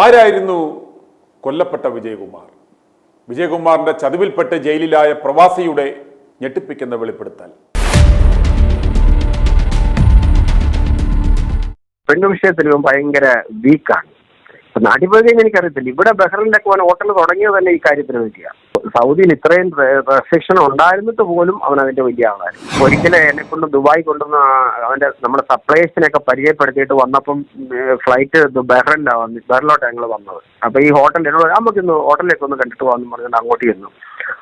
ആരായിരുന്നു കൊല്ലപ്പെട്ട വിജയകുമാർ? വിജയകുമാറിന്റെ ചതിവിൽപ്പെട്ട് ജയിലിലായ പ്രവാസിയുടെ ഞെട്ടിപ്പിക്കുന്ന വെളിപ്പെടുത്തൽ. പെണ്ണു വിഷയത്തിൽ ഭയങ്കര വീക്കാണ് നാട്ടിൽ എനിക്കറിയത്തില്ല. ഇവിടെ ബഹ്റിന്റെ ഹോട്ടൽ തുടങ്ങിയത് തന്നെ ഈ കാര്യത്തിന് വേണ്ടിയാണ് സൗദിയിൽ ഇത്രയും റെസ്ട്രിക്ഷൻ ഉണ്ടായിരുന്നിട്ട് പോലും അവൻ അതിന്റെ വലിയ ആളായിരുന്നു. ഒരിക്കലും എന്നെ കൊണ്ട് ദുബായ് കൊണ്ടുവന്ന അവന്റെ നമ്മുടെ സപ്ലൈസിനൊക്കെ പരിചയപ്പെടുത്തിയിട്ട് വന്നപ്പം ഫ്ലൈറ്റ് ബഹ്റിനിലാണ് വന്ന് ബഹ്റിലോട്ട് ഞങ്ങൾ വന്നത്. അപ്പൊ ഈ ഹോട്ടലിൽ എന്നോട് നമുക്ക് ഇന്ന് ഹോട്ടലിലേക്ക് ഒന്ന് കണ്ടിട്ട് പോകാമെന്ന് പറഞ്ഞിട്ട് അങ്ങോട്ട് ചെന്നു.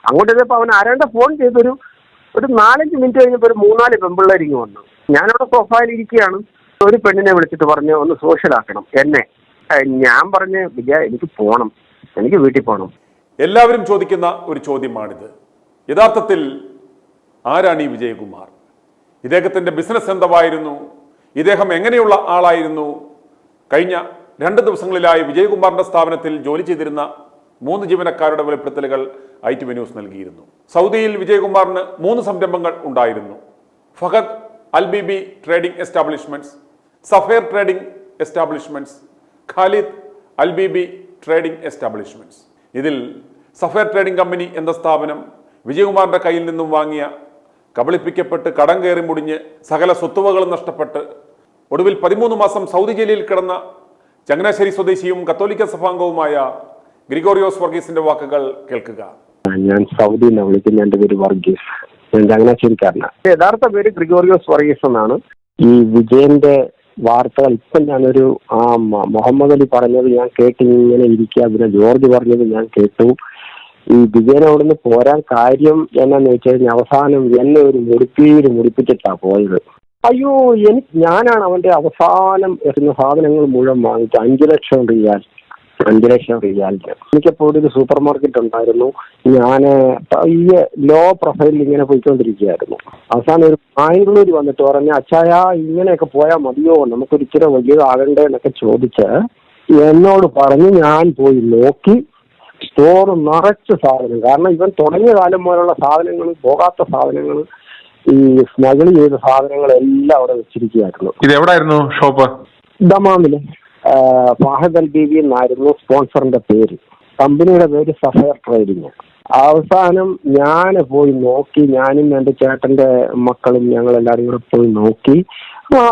അങ്ങോട്ട് ചെന്നപ്പോൾ അവൻ ആരാണ്ട് ഫോൺ ചെയ്തൊരു ഒരു നാലഞ്ച് മിനിറ്റ് കഴിഞ്ഞപ്പോൾ ഒരു മൂന്നാൽ പെമ്പിള്ളേരിങ്ങ് വന്നു. ഞാനവിടെ പ്രൊഫൈൽ ഇരിക്കുകയാണ്. ഒരു പെണ്ണിനെ വിളിച്ചിട്ട് പറഞ്ഞു ഒന്ന് സോഷ്യൽ ആക്കണം. എന്നെ. ഞാൻ പറഞ്ഞ് വിജയ എനിക്ക് പോണം. എനിക്ക് വീട്ടിൽ പോകണം എല്ലാവരും ചോദിക്കുന്ന ഒരു ചോദ്യമാണിത്. യഥാർത്ഥത്തിൽ ആരാണ് ഈ വിജയകുമാർ? ഇദ്ദേഹത്തിന്റെ ബിസിനസ് എന്തവായിരുന്നു? ഇദ്ദേഹം എങ്ങനെയുള്ള ആളായിരുന്നു? കഴിഞ്ഞ രണ്ട് ദിവസങ്ങളിലായി വിജയകുമാറിന്റെ സ്ഥാപനത്തിൽ ജോലി ചെയ്തിരുന്ന മൂന്ന് ജീവനക്കാരുടെ വെളിപ്പെടുത്തലുകൾ ഐ ടി ന്യൂസ് നൽകിയിരുന്നു. സൗദിയിൽ വിജയകുമാറിന് മൂന്ന് സംരംഭങ്ങൾ ഉണ്ടായിരുന്നു. Fahad Al Bibi trading establishments Safer trading establishments Khalid Al Bibi trading establishments. ഇതിൽ സഫേർ ട്രേഡിംഗ് കമ്പനി എന്ന സ്ഥാപനം വിജയകുമാറിന്റെ കയ്യിൽ നിന്നും വാങ്ങിയ കബളിപ്പിക്കപ്പെട്ട് കടം കയറി മുടിഞ്ഞ് സകല സ്വത്തുവകളും നഷ്ടപ്പെട്ട് ഒടുവിൽ പതിമൂന്ന് മാസം സൗദി ജയിലിൽ കിടന്ന ചങ്ങനാശ്ശേരി സ്വദേശിയും കത്തോലിക്ക സഭാംഗവുമായ ഗ്രിഗോറിയോസ് വർഗീസിന്റെ വാക്കുകൾ കേൾക്കുക. ഞാൻ സൗദി വർഗീസ്. ഞാൻ ചങ്ങനാശ്ശേരിക്കാരനാണ് യഥാർത്ഥ പേര് ഗ്രിഗോറിയോസ് വർഗീസ് എന്നാണ്. ഈ വിജയന്റെ വാർത്തകൾ ഇപ്പം ഞാനൊരു ആ മുഹമ്മദ് അലി പറഞ്ഞത് ഞാൻ കേട്ടിങ്ങനെ ഇരിക്കുക. പിന്നെ ജോർജ് പറഞ്ഞത് ഞാൻ കേട്ടു. ഈ വിജയൻ അവിടുന്ന് പോരാൻ കാര്യം എന്നാന്ന് വെച്ച് കഴിഞ്ഞാൽ അവസാനം എന്നെ ഒരു മുടിപ്പീര് മുടിപ്പിച്ചിട്ടാ പോയത്. അയ്യോ എനിക്ക് ഞാനാണ് അവന്റെ അവസാനം എത്തുന്ന സാധനങ്ങൾ മുഴുവൻ വാങ്ങിച്ച അഞ്ചു ലക്ഷം റിയാൽ അഞ്ചു ലക്ഷം റിയാലിന് എനിക്കപ്പോൾ ഒരു സൂപ്പർ മാർക്കറ്റ് ഉണ്ടായിരുന്നു. ഞാൻ ഈ ലോ പ്രൊഫൈലിൽ ഇങ്ങനെ പോയിക്കൊണ്ടിരിക്കുകയായിരുന്നു. അവസാനം ഒരു ബാംഗ്ലൂർ വന്നിട്ട് പറഞ്ഞ അച്ചായ ഇങ്ങനെയൊക്കെ പോയാൽ മതിയോ? നമുക്കൊരിച്ചിരി വലിയ വലിയതാകണ്ടേ? എന്നൊക്കെ ചോദിച്ച് എന്നോട് പറഞ്ഞ് ഞാൻ പോയി നോക്കി. സ്റ്റോർ നിറച്ച് സാധനം. കാരണം ഇവൻ തുടങ്ങിയ കാലം മുതലുള്ള സാധനങ്ങൾ പോകാത്ത സാധനങ്ങൾ ഈ സ്മഗിൾ ചെയ്ത സാധനങ്ങളെല്ലാം അവിടെ വെച്ചിരിക്കുകയായിരുന്നു. ഇത് എവിടായിരുന്നു ഷോപ്പ്? ദമാമിൽ. ഫാഹദ് അൽ ബീവി എന്നായിരുന്നു സ്പോൺസറിന്റെ പേര്. കമ്പനിയുടെ പേര് സഫയർ ട്രേഡിങ് അവസാനം ഞാൻ പോയി നോക്കി ഞാനും എന്റെ ചേട്ടന്റെ മക്കളും ഞങ്ങൾ എല്ലാരും കൂടെ പോയി നോക്കി.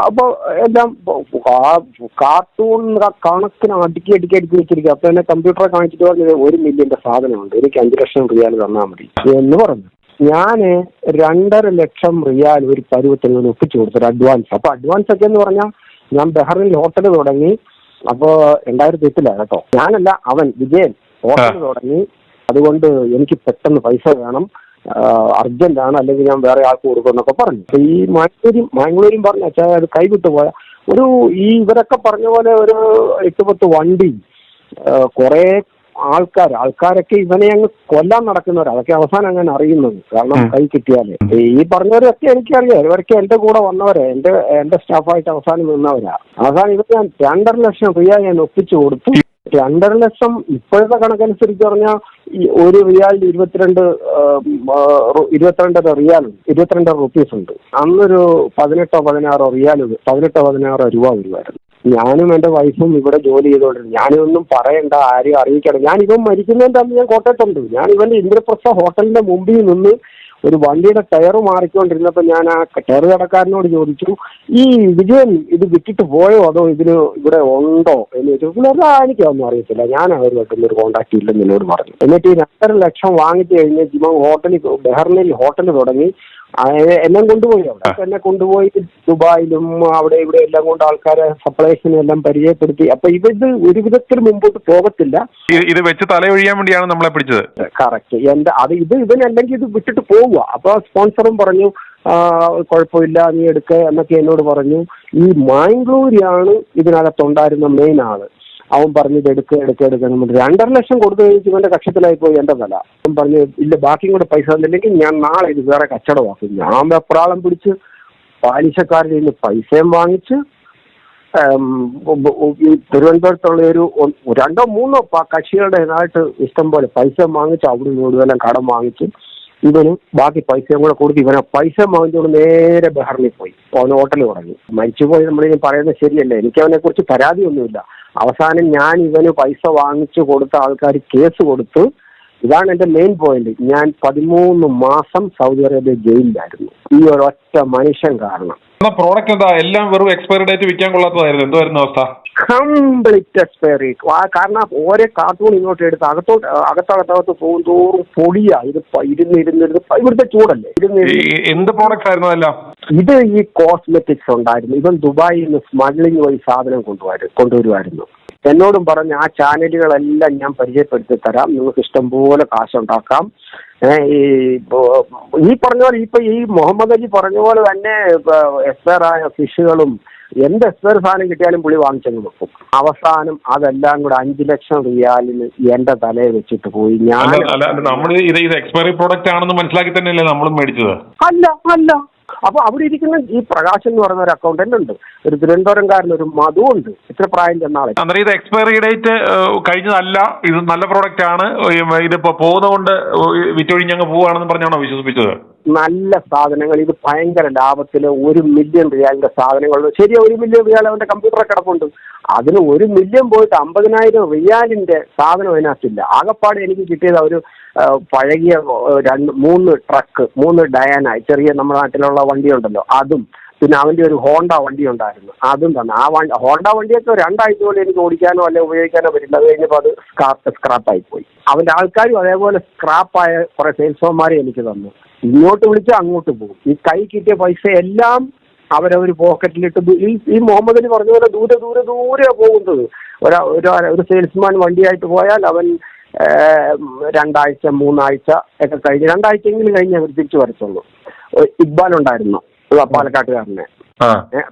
അപ്പൊ എല്ലാം കാർട്ടൂൺ കണക്കിന് അടുക്കി അടുക്കി അടുക്കി വെച്ചിരിക്കുക അപ്പൊ എന്നെ കമ്പ്യൂട്ടറെ കാണിച്ചിട്ട് പറഞ്ഞത് ഒരു മില്യന്റെ സാധനമുണ്ട്. എനിക്ക് അഞ്ചു ലക്ഷം റിയാൽ തന്നാൽ മതി എന്ന് പറഞ്ഞു. ഞാൻ രണ്ടര ലക്ഷം റിയാൽ ഒരു പരുവത്തിൽ നിന്ന് ഒപ്പിച്ചു കൊടുത്തൊരു അഡ്വാൻസ് അപ്പൊ അഡ്വാൻസ് ഒക്കെ എന്ന് പറഞ്ഞാൽ ഞാൻ ബെഹറിൽ ഹോട്ടൽ തുടങ്ങി. അപ്പോ രണ്ടായിരത്തി എട്ടിലാണ് കേട്ടോ. ഞാനല്ല അവൻ വിജയൻ. ഹോട്ടൽ തുടങ്ങി. അതുകൊണ്ട് എനിക്ക് പെട്ടെന്ന് പൈസ വേണം. അർജന്റ് ആണ് അല്ലെങ്കിൽ ഞാൻ വേറെ ആൾക്ക് കൊടുക്കും എന്നൊക്കെ പറഞ്ഞു. അപ്പൊ ഈ മാംഗ്ലൂരും മാംഗ്ലൂരും പറഞ്ഞു അച്ഛാ അത് കൈവിട്ടു പോയ ഒരു ഈ ഇവരൊക്കെ പറഞ്ഞ പോലെ ഒരു എട്ട് പത്ത് വണ്ടി കുറെ ആൾക്കാർ ആൾക്കാരൊക്കെ ഇവനെ അങ്ങ് കൊല്ലാൻ നടക്കുന്നവർ അതൊക്കെ അവസാനം അങ്ങനെ അറിയുന്നത്. കാരണം കൈ കിട്ടിയാലേ. ഈ പറഞ്ഞവരൊക്കെ എനിക്കറിയാം. ഇവരൊക്കെ എന്റെ കൂടെ വന്നവരെ. എന്റെ എന്റെ സ്റ്റാഫായിട്ട് അവസാനം നിന്നവരാ. അവസാനം ഇവർ ഞാൻ രണ്ടര ലക്ഷം റിയ ഞാൻ ഒപ്പിച്ചു കൊടുത്തു. രണ്ടര ലക്ഷം ഇപ്പോഴത്തെ കണക്കനുസരിച്ച് പറഞ്ഞാൽ ഒരു റിയാൽ ഇരുപത്തിരണ്ട് ഇരുപത്തിരണ്ടര റിയാൽ ഇരുപത്തിരണ്ടര റുപ്പീസ് ഉണ്ട്. അന്നൊരു പതിനെട്ടോ പതിനാറോ റിയാൽ പതിനെട്ടോ പതിനാറോ രൂപ വരുമായിരുന്നു. ഞാനും എന്റെ വൈഫും ഇവിടെ ജോലി ചെയ്തുകൊണ്ടിരുന്നു. ഞാനിതൊന്നും പറയണ്ട ആരും അറിയിക്കണം ഞാൻ ഇവൻ മരിക്കുന്നതിന്റെ അന്ന് ഞാൻ കോട്ടയത്തുണ്ട്. ഞാൻ ഇവന്റെ ഇന്ദ്രപ്രസ്ഥ ഹോട്ടലിന്റെ മുമ്പിൽ നിന്ന് ഒരു വണ്ടിയുടെ ടയർ മാറിക്കൊണ്ടിരുന്നപ്പോൾ ഞാൻ ആ ടയർ കടക്കാരനോട് ചോദിച്ചു ഈ വിജയൻ ഇത് വിറ്റിട്ട് പോയോ അതോ ഇതിന് ഇവിടെ ഉണ്ടോ? എന്ന് ചോദിച്ചു. പുള്ളി പറഞ്ഞു, എനിക്കൊന്നും അറിയത്തില്ല. ഞാൻ അവരുമായിട്ടൊന്നും ഒരു കോണ്ടാക്ട് ഇല്ലെന്ന് എന്നോട് പറഞ്ഞു. എന്നിട്ട് ഈ രണ്ടര ലക്ഷം വാങ്ങിച്ചു കഴിഞ്ഞ് ജിമ ഹോട്ടലിൽ ബെഹറിനിൽ ഹോട്ടൽ തുടങ്ങി. എല്ലാം കൊണ്ടുപോയി. അവിടെ അപ്പൊ എന്നെ കൊണ്ടുപോയി ദുബായിലും അവിടെ ഇവിടെ എല്ലാം കൊണ്ട് ആൾക്കാരെ സപ്ലൈസിനെ എല്ലാം പരിചയപ്പെടുത്തി. അപ്പൊ ഇത് ഒരു വിധത്തിൽ മുമ്പോട്ട് പോകത്തില്ല. ഇത് വെച്ച് വെച്ച് തലയൊഴിയാൻ വേണ്ടിയാണ് നമ്മളെ പിടിച്ചത്. കറക്റ്റ്. എന്റെ അത് ഇത് ഇവനല്ലെങ്കിൽ ഇത് വിട്ടിട്ട് പോവുക. അപ്പൊ സ്പോൺസറും പറഞ്ഞു കുഴപ്പമില്ല നീ എടുക്ക എന്നൊക്കെ എന്നോട് പറഞ്ഞു. ഈ മാംഗ്ലൂരിയാണ് ഇതിനകത്തുണ്ടായിരുന്ന മെയിൻ ആൾ. അവൻ പറഞ്ഞു ഇത് എടുക്കുക എടുക്കുക എടുക്കുക നമ്മൾ രണ്ടര ലക്ഷം കൊടുത്തു കഴിഞ്ഞാൽ ഇവന്റെ കക്ഷത്തിലായി പോയി എന്റെ വില അവൻ പറഞ്ഞു ഇല്ല ബാക്കിയും കൂടെ പൈസ തന്നില്ലെങ്കിൽ ഞാൻ നാളെ ഇത് വേറെ കച്ചവടമാക്കും ഞാൻ വെപ്രാളം പിടിച്ച് പാലിശക്കാരിൽ നിന്ന് പൈസയും വാങ്ങിച്ച് തിരുവനന്തപുരത്തുള്ള ഒരു രണ്ടോ മൂന്നോ കക്ഷികളുടെ ഇതായിട്ട് ഇഷ്ടം പോലെ പൈസ വാങ്ങിച്ച് അവിടെ നിന്ന് ഇവിടെയെല്ലാം കടം വാങ്ങിച്ച് ഇവന് ബാക്കി പൈസയും കൂടെ കൊടുത്ത് ഇവനെ പൈസ വാങ്ങിച്ചുകൊണ്ട് നേരെ ബഹറിനിൽ പോയി. അവന് ഹോട്ടലിൽ തുടങ്ങി. മരിച്ചുപോയി നമ്മളിനി പറയുന്നത് ശരിയല്ല? എനിക്ക് അവനെ കുറിച്ച് പരാതിയൊന്നുമില്ല. അവസാനം ഞാൻ ഇവന് പൈസ വാങ്ങിച്ചു കൊടുത്ത ആൾക്കാർ കേസ് കൊടുത്തു ഇതാണ് എന്റെ മെയിൻ പോയിന്റ് ഞാൻ പതിമൂന്ന് മാസം സൗദി അറേബ്യ ജയിലിലായിരുന്നു. ഈ ഒരു ഒറ്റ മനുഷ്യൻ കാരണം. പ്രോഡക്റ്റ് എന്താ? എല്ലാം വെറും എക്സ്പയറി ഡേറ്റ് വിൽക്കാൻ കൊള്ളാത്തതായിരുന്നു. എന്തായിരുന്നു അവസ്ഥ? കംപ്ലീറ്റ് എക്സ്പയറി കാരണം ഓരോ കാർട്ടൂൺ ഇങ്ങോട്ട് എടുത്ത് അകത്തോട്ട് അകത്തകത്തകത്ത് പോകും തോറും പൊടിയാ ഇത് ഇരുന്ന് ഇരുന്ന് ഇരുന്ന് ഇവിടുത്തെ ചൂടല്ലേ? ഇരുന്ന് ഇരുന്ന്. എന്ത് പ്രോഡക്റ്റ് ആയിരുന്നു അല്ല ഇത് ഈ കോസ്മെറ്റിക്സ് ഉണ്ടായിരുന്നു. ഇവൻ ദുബായിൽ നിന്ന് സ്മഗ്ലിംഗ് വഴി സാധനം കൊണ്ടുവരും കൊണ്ടുവരുമായിരുന്നു എന്നോടും പറഞ്ഞ് ആ ചാനലുകളെല്ലാം ഞാൻ പരിചയപ്പെടുത്തി തരാം. നിങ്ങൾക്ക് ഇഷ്ടംപോലെ കാശുണ്ടാക്കാം. ഈ ഈ പറഞ്ഞ പോലെ ഇപ്പൊ ഈ മുഹമ്മദ് അലി പറഞ്ഞ പോലെ തന്നെ എക്സ്പയർ ആയ ഫിഷുകളും എന്ത് എക്സ്പയർ സാധനം കിട്ടിയാലും പുളി വാങ്ങിച്ചങ്ങ് വെക്കും. അവസാനം അതെല്ലാം കൂടെ അഞ്ചു ലക്ഷം റിയാലിന് എന്റെ തലയിൽ വെച്ചിട്ട് പോയി. ഞാൻ നമ്മൾ ഇത് എക്സ്പയറി പ്രോഡക്റ്റ് ആണെന്ന് മനസ്സിലാക്കി തന്നെയല്ലേ നമ്മളും മേടിച്ചത്? അല്ല അല്ല. അപ്പൊ അവിടെ ഇരിക്കുന്ന ഈ പ്രകാശ് എന്ന് പറയുന്ന ഒരു അക്കൗണ്ടന്റ് ഉണ്ട്. ഒരു തിരുവനന്തപുരംകാരൻ ഒരു മധു ഉണ്ട്. ഇത്ര പ്രായം ചെന്നാളെ അന്നേരം ഇത് എക്സ്പയറി ഡേറ്റ് കഴിഞ്ഞതല്ല. ഇത് നല്ല പ്രോഡക്റ്റ് ആണ്. ഇതിപ്പോ പോകുന്നതുകൊണ്ട് വിറ്റൊഴിഞ്ഞങ്ങ് പോവാണെന്ന് പറഞ്ഞാണോ വിശ്വസിപ്പിച്ചത്? നല്ല സാധനങ്ങൾ. ഇത് ഭയങ്കര ലാഭത്തിൽ ഒരു മില്യൺ റിയാലിന്റെ സാധനങ്ങൾ. ശരി ഒരു മില്യൺ റിയാൽ അവന്റെ കമ്പ്യൂട്ടർ കിടപ്പുണ്ട്. അതിന് ഒരു മില്യൺ പോയിട്ട് അമ്പതിനായിരം റിയാലിന്റെ സാധനം അതിനകത്തില്ല. ആകെപ്പാട് എനിക്ക് കിട്ടിയത് ഒരു പഴകിയ രണ്ട് മൂന്ന് ട്രക്ക് മൂന്ന് ഡയാന ചെറിയ നമ്മുടെ നാട്ടിലുള്ള വണ്ടിയുണ്ടല്ലോ അതും. പിന്നെ അവന്റെ ഒരു ഹോണ്ട വണ്ടി ഉണ്ടായിരുന്നു അതും തന്നെ. ആ വണ്ടി ഹോണ്ട വണ്ടിയൊക്കെ രണ്ടാഴ്ച പോലെ എനിക്ക് ഓടിക്കാനോ അല്ലെ ഉപയോഗിക്കാനോ പറ്റില്ല. അത് കഴിഞ്ഞപ്പോൾ അത് സ്ക്രാപ്പ് സ്ക്രാപ്പായി പോയി. അവന്റെ ആൾക്കാരും അതേപോലെ സ്ക്രാപ്പായ കുറെ സെയിൽസ്മാരെ എനിക്ക് തന്നു. ഇങ്ങോട്ട് വിളിച്ചാൽ അങ്ങോട്ട് പോകും. ഈ കൈ കിട്ടിയ പൈസ എല്ലാം അവരവർ പോക്കറ്റിലിട്ട് ഈ ഈ മുഹമ്മദ് അലി പറഞ്ഞ പോലെ ദൂരെ ദൂരെ ദൂരെ പോകുന്നത്. ഒരാ ഒരു സെയിൽസ്മാൻ വണ്ടിയായിട്ട് പോയാൽ അവൻ രണ്ടാഴ്ച മൂന്നാഴ്ച ഒക്കെ കഴിഞ്ഞ് രണ്ടാഴ്ചയെങ്കിലും കഴിഞ്ഞ് അവർ തിരിച്ചു വരച്ചുള്ളൂ ഇക്ബാൽ ഉണ്ടായിരുന്നു പാലക്കാട്ടുകാരനെ.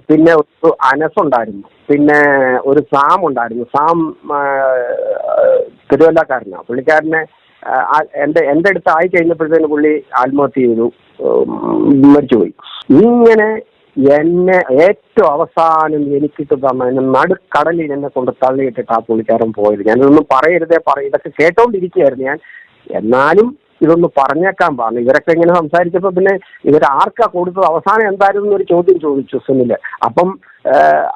പിന്നെ ഒരു അനസ് ഉണ്ടായിരുന്നു പിന്നെ ഒരു സാം ഉണ്ടായിരുന്നു. സാം തിരുവല്ലക്കാരനാണ് പുള്ളിക്കാരനെ എന്റെ എന്റെ അടുത്ത് ആയി കഴിഞ്ഞപ്പോഴത്തേന് പുള്ളി ആത്മഹത്യ ചെയ്തു മരിച്ചുപോയി. ഇങ്ങനെ എന്നെ ഏറ്റവും അവസാനം എനിക്കിട്ട് തന്ന എന്നെ നടുക്കടലിൽ എന്നെ കൊണ്ട് തള്ളിയിട്ടിട്ട് ആ പുള്ളിക്കാരൻ പോയത്. ഞാനിതൊന്നും പറയരുതേ പറയും ഇതൊക്കെ കേട്ടോണ്ടിരിക്കുകയായിരുന്നു ഞാൻ. എന്നാലും ഇതൊന്ന് പറഞ്ഞേക്കാൻ പറഞ്ഞു. ഇവരൊക്കെ ഇങ്ങനെ സംസാരിച്ചപ്പോൾ പിന്നെ ഇവർ ആർക്കാ കൊടുത്തത്? അവസാനം എന്തായിരുന്നു എന്നൊരു ചോദ്യം ചോദിച്ചു സുനിൽ. അപ്പം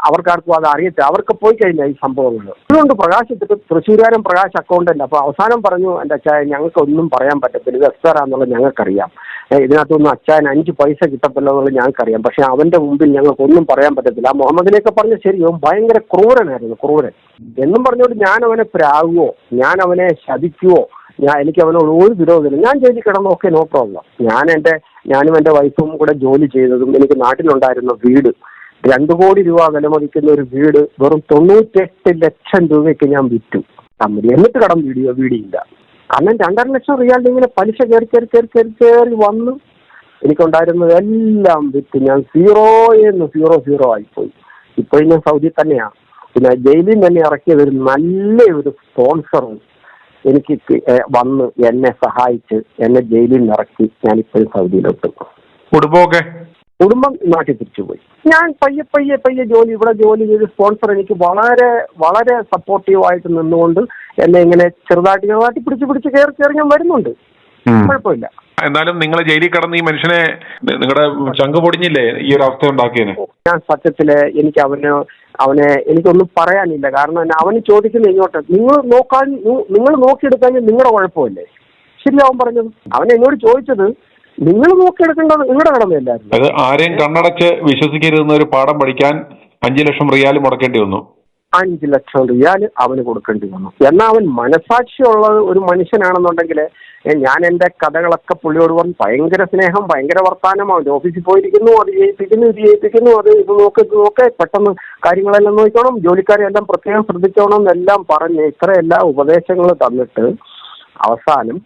അവർക്കാർക്കും അത് അറിയത്തെ അവർക്ക് പോയി കഴിഞ്ഞാൽ ഈ സംഭവങ്ങൾ. അതുകൊണ്ട് പ്രകാശ് തൃശ്ശൂരുകാരൻ പ്രകാശ് അക്കൗണ്ടന്റ് അപ്പൊ അവസാനം പറഞ്ഞു എന്റെ അച്ഛായ ഞങ്ങൾക്ക് ഒന്നും പറയാൻ പറ്റത്തില്ല. ഇത് എസ്തറാന്നുള്ളത് ഞങ്ങൾക്കറിയാം. ഇതിനകത്തൊന്നും അച്ഛൻ അഞ്ച് പൈസ കിട്ടത്തില്ല എന്നുള്ളത് ഞങ്ങൾക്കറിയാം. പക്ഷെ അവന്റെ മുമ്പിൽ ഞങ്ങൾക്ക് ഒന്നും പറയാൻ പറ്റത്തില്ല. ആ മുഹമ്മദിനെയൊക്കെ പറഞ്ഞ ശരി അവൻ ഭയങ്കര ക്രൂരനായിരുന്നു ക്രൂരൻ. എന്നും പറഞ്ഞുകൊണ്ട് ഞാൻ അവനെ പ്രാകുവോ ഞാൻ അവനെ ശതിക്കുവോ ഞാൻ എനിക്ക് അവനോട് ഒരു വിരോധമില്ല. ഞാൻ ജയിലിൽ കിടന്നു ഓക്കെ നോ പ്രോബ്ലം. ഞാൻ എന്റെ ഞാനും എന്റെ വൈഫും കൂടെ ജോലി ചെയ്തതും എനിക്ക് നാട്ടിലുണ്ടായിരുന്ന വീട്. രണ്ടു കോടി രൂപ വിലമതിക്കുന്ന ഒരു വീട് വെറും തൊണ്ണൂറ്റെട്ട് ലക്ഷം രൂപയ്ക്ക് ഞാൻ വിറ്റു. കമ്പനി എന്നിട്ട് കടം വീഡിയോ വീടിയില്ല. കാരണം രണ്ടര ലക്ഷം റിയാൽ ഇങ്ങനെ പലിശ കയറി കയറി കയറി കയറി കയറി വന്നു. എനിക്കുണ്ടായിരുന്നത് എല്ലാം വിറ്റ്. ഞാൻ സീറോ എന്ന് സീറോ സീറോ ആയിപ്പോയി. ഇപ്പോഴും ഞാൻ സൗദി തന്നെയാണ് പിന്നെ ജയിലിൽ തന്നെ ഇറക്കിയത് ഒരു നല്ല ഒരു സ്പോൺസർ എനിക്ക് വന്ന് എന്നെ സഹായിച്ച് എന്നെ ജയിലിൽ നിന്ന് ഇറക്കി ഞാൻ ഇപ്പോഴും സൗദിയിലോട്ട്. കുടുംബമൊക്കെ? കുടുംബം നാട്ടിൽ തിരിച്ചുപോയി. ഞാൻ പയ്യെ പയ്യെ പയ്യെ ജോലി ഇവിടെ ജോലി ചെയ്ത് സ്പോൺസർ എനിക്ക് വളരെ വളരെ സപ്പോർട്ടീവായിട്ട് നിന്നുകൊണ്ട് എന്നെ ഇങ്ങനെ ചെറുതായിട്ട് ചെറുതായിട്ട് പിടിച്ച് പിടിച്ച് കയറി കയറി ഞാൻ വരുന്നുണ്ട്. കുഴപ്പമില്ല. എന്നാലും നിങ്ങൾ ജയിലിൽ കടന്ന് ഈ മനുഷ്യനെ നിങ്ങളുടെ ചങ്ക് പൊടിഞ്ഞില്ലേ ഈ ഒരു അവസ്ഥ ഉണ്ടാക്കിയതിന്? ഞാൻ സത്യത്തിൽ എനിക്ക് അവന് അവനെ എനിക്കൊന്നും പറയാനില്ല. കാരണം എന്നാ അവന് ചോദിക്കുന്ന ഇങ്ങോട്ട് നിങ്ങൾ നോക്കാൻ നിങ്ങൾ നോക്കിയെടുക്കാൻ നിങ്ങളുടെ കുഴപ്പമല്ലേ? ശരി അവൻ പറഞ്ഞത്. അവൻ എന്നോട് ചോദിച്ചത് നിങ്ങൾ നോക്കിയെടുക്കേണ്ടത് നിങ്ങളുടെ കടമയല്ലായിരുന്നു അത് ആരെയും കണ്ണടച്ച് വിശ്വസിക്കരുതെന്ന ഒരു പാഠം പഠിക്കാൻ അഞ്ചു ലക്ഷം റിയാൽ മുടക്കേണ്ടി വന്നു. അഞ്ച് ലക്ഷം റിയാൽ അവന് കൊടുക്കേണ്ടി വന്നു. എന്നാൽ അവൻ മനസാക്ഷിയുള്ള ഒരു മനുഷ്യനാണെന്നുണ്ടെങ്കിൽ ഞാൻ എന്റെ കഥകളൊക്കെ പുള്ളിയോട് പറഞ്ഞു ഭയങ്കര സ്നേഹം ഭയങ്കര വർത്താനം അവന്റെ ഓഫീസിൽ പോയിരിക്കുന്നു അത് ചെയ്യിപ്പിക്കുന്നു ഇത് ചെയ്യിപ്പിക്കുന്നു അത് ഇത് നോക്ക് ഇത് നോക്ക് പെട്ടെന്ന് കാര്യങ്ങളെല്ലാം നോക്കണം ജോലിക്കാരെ എല്ലാം പ്രത്യേകം ശ്രദ്ധിച്ചോണം എന്നെല്ലാം പറഞ്ഞ് ഇത്രയെല്ലാം ഉപദേശങ്ങൾ തന്നിട്ട് അവസാനം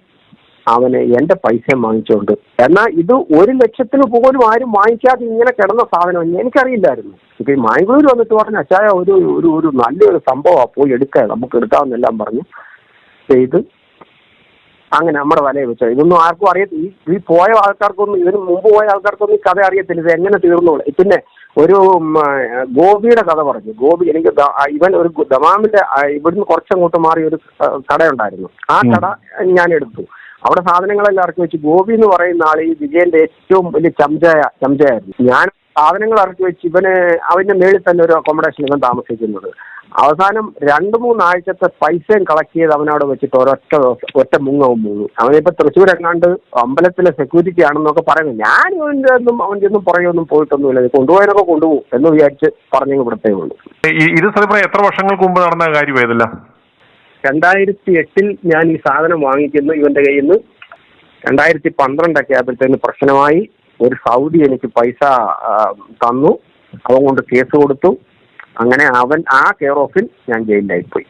അവന് എന്റെ പൈസ വാങ്ങിച്ചുകൊണ്ട് എന്നാൽ ഇത് ഒരു ലക്ഷത്തിന് പോലും ആരും വാങ്ങിക്കാതെ ഇങ്ങനെ കിടന്ന സാധനം എനിക്കറിയില്ലായിരുന്നു. ഇപ്പൊ ഈ മാംഗ്ലൂർ വന്നിട്ട് പറഞ്ഞ അച്ചായ ഒരു ഒരു ഒരു നല്ലൊരു സംഭവമാണ് പോയി എടുക്കുക നമുക്ക് എടുക്കാമെന്നെല്ലാം പറഞ്ഞു. ചെയ്ത് അങ്ങനെ നമ്മുടെ വലയെ വെച്ചാൽ ഇതൊന്നും ആർക്കും അറിയത്തില്ല ഈ ഈ പോയ ആൾക്കാർക്കൊന്നും ഇതിന് മുമ്പ് പോയ ആൾക്കാർക്കൊന്നും ഈ കഥ അറിയത്തില്ല. ഇത് എങ്ങനെ തീർന്നു പിന്നെ ഒരു ഗോപിയുടെ കഥ പറഞ്ഞു. ഗോപി എനിക്ക് ഇവൻ ഒരു ദമാമിന്റെ ഇവിടുന്ന് കുറച്ചങ്ങോട്ട് മാറി ഒരു കടയുണ്ടായിരുന്നു. ആ കട ഞാൻ എടുത്തു. അവിടെ സാധനങ്ങളെല്ലാം ഇറക്കി വെച്ച് ഗോപി എന്ന് പറയുന്ന ആൾ ഈ വിജയന്റെ ഏറ്റവും വലിയ ചംചയ ചംചയായിരുന്നു ഞാൻ സാധനങ്ങൾ ഇറക്കി വെച്ച് ഇവന് അവന്റെ മേളിൽ തന്നെ ഒരു അക്കോമഡേഷൻ ഇവൻ താമസിക്കുന്നത്. അവസാനം രണ്ടു മൂന്നാഴ്ചത്തെ പൈസയും കളക്ട് ചെയ്ത് അവനവിടെ വെച്ചിട്ട് ഒരൊറ്റ ദിവസം ഒറ്റ മുങ്ങവും മൂന്നു അവനിപ്പോ തൃശ്ശൂർ എങ്ങാണ്ട് അമ്പലത്തിലെ സെക്യൂരിറ്റി ആണെന്നൊക്കെ പറയുന്നത് ഞാൻ ഇവന്റെ ഒന്നും അവന്റെ ഒന്നും പുറകെയൊന്നും പോയിട്ടൊന്നുമില്ല. ഇത് കൊണ്ടുപോയതൊക്കെ കൊണ്ടുപോകും എന്ന് വിചാരിച്ച് പറഞ്ഞു വിടത്തേ ഉള്ളൂ ഇത് എത്ര വർഷങ്ങൾക്ക് മുമ്പ് നടന്ന കാര്യം ഇതെല്ലാം രണ്ടായിരത്തി എട്ടിൽ ഞാൻ ഈ സാധനം വാങ്ങിക്കുന്നു ഇവന്റെ കയ്യിൽ നിന്ന്. രണ്ടായിരത്തി പന്ത്രണ്ടൊക്കെ ആയപ്പോഴത്തേന് പ്രശ്നമായി. ഒരു സൗദി എനിക്ക് പൈസ തന്നു. അവൻ കൊണ്ട് കേസ് കൊടുത്തു. അങ്ങനെ അവൻ ആ കെയർ ഓഫിൽ ഞാൻ ജയിലിലായി പോയി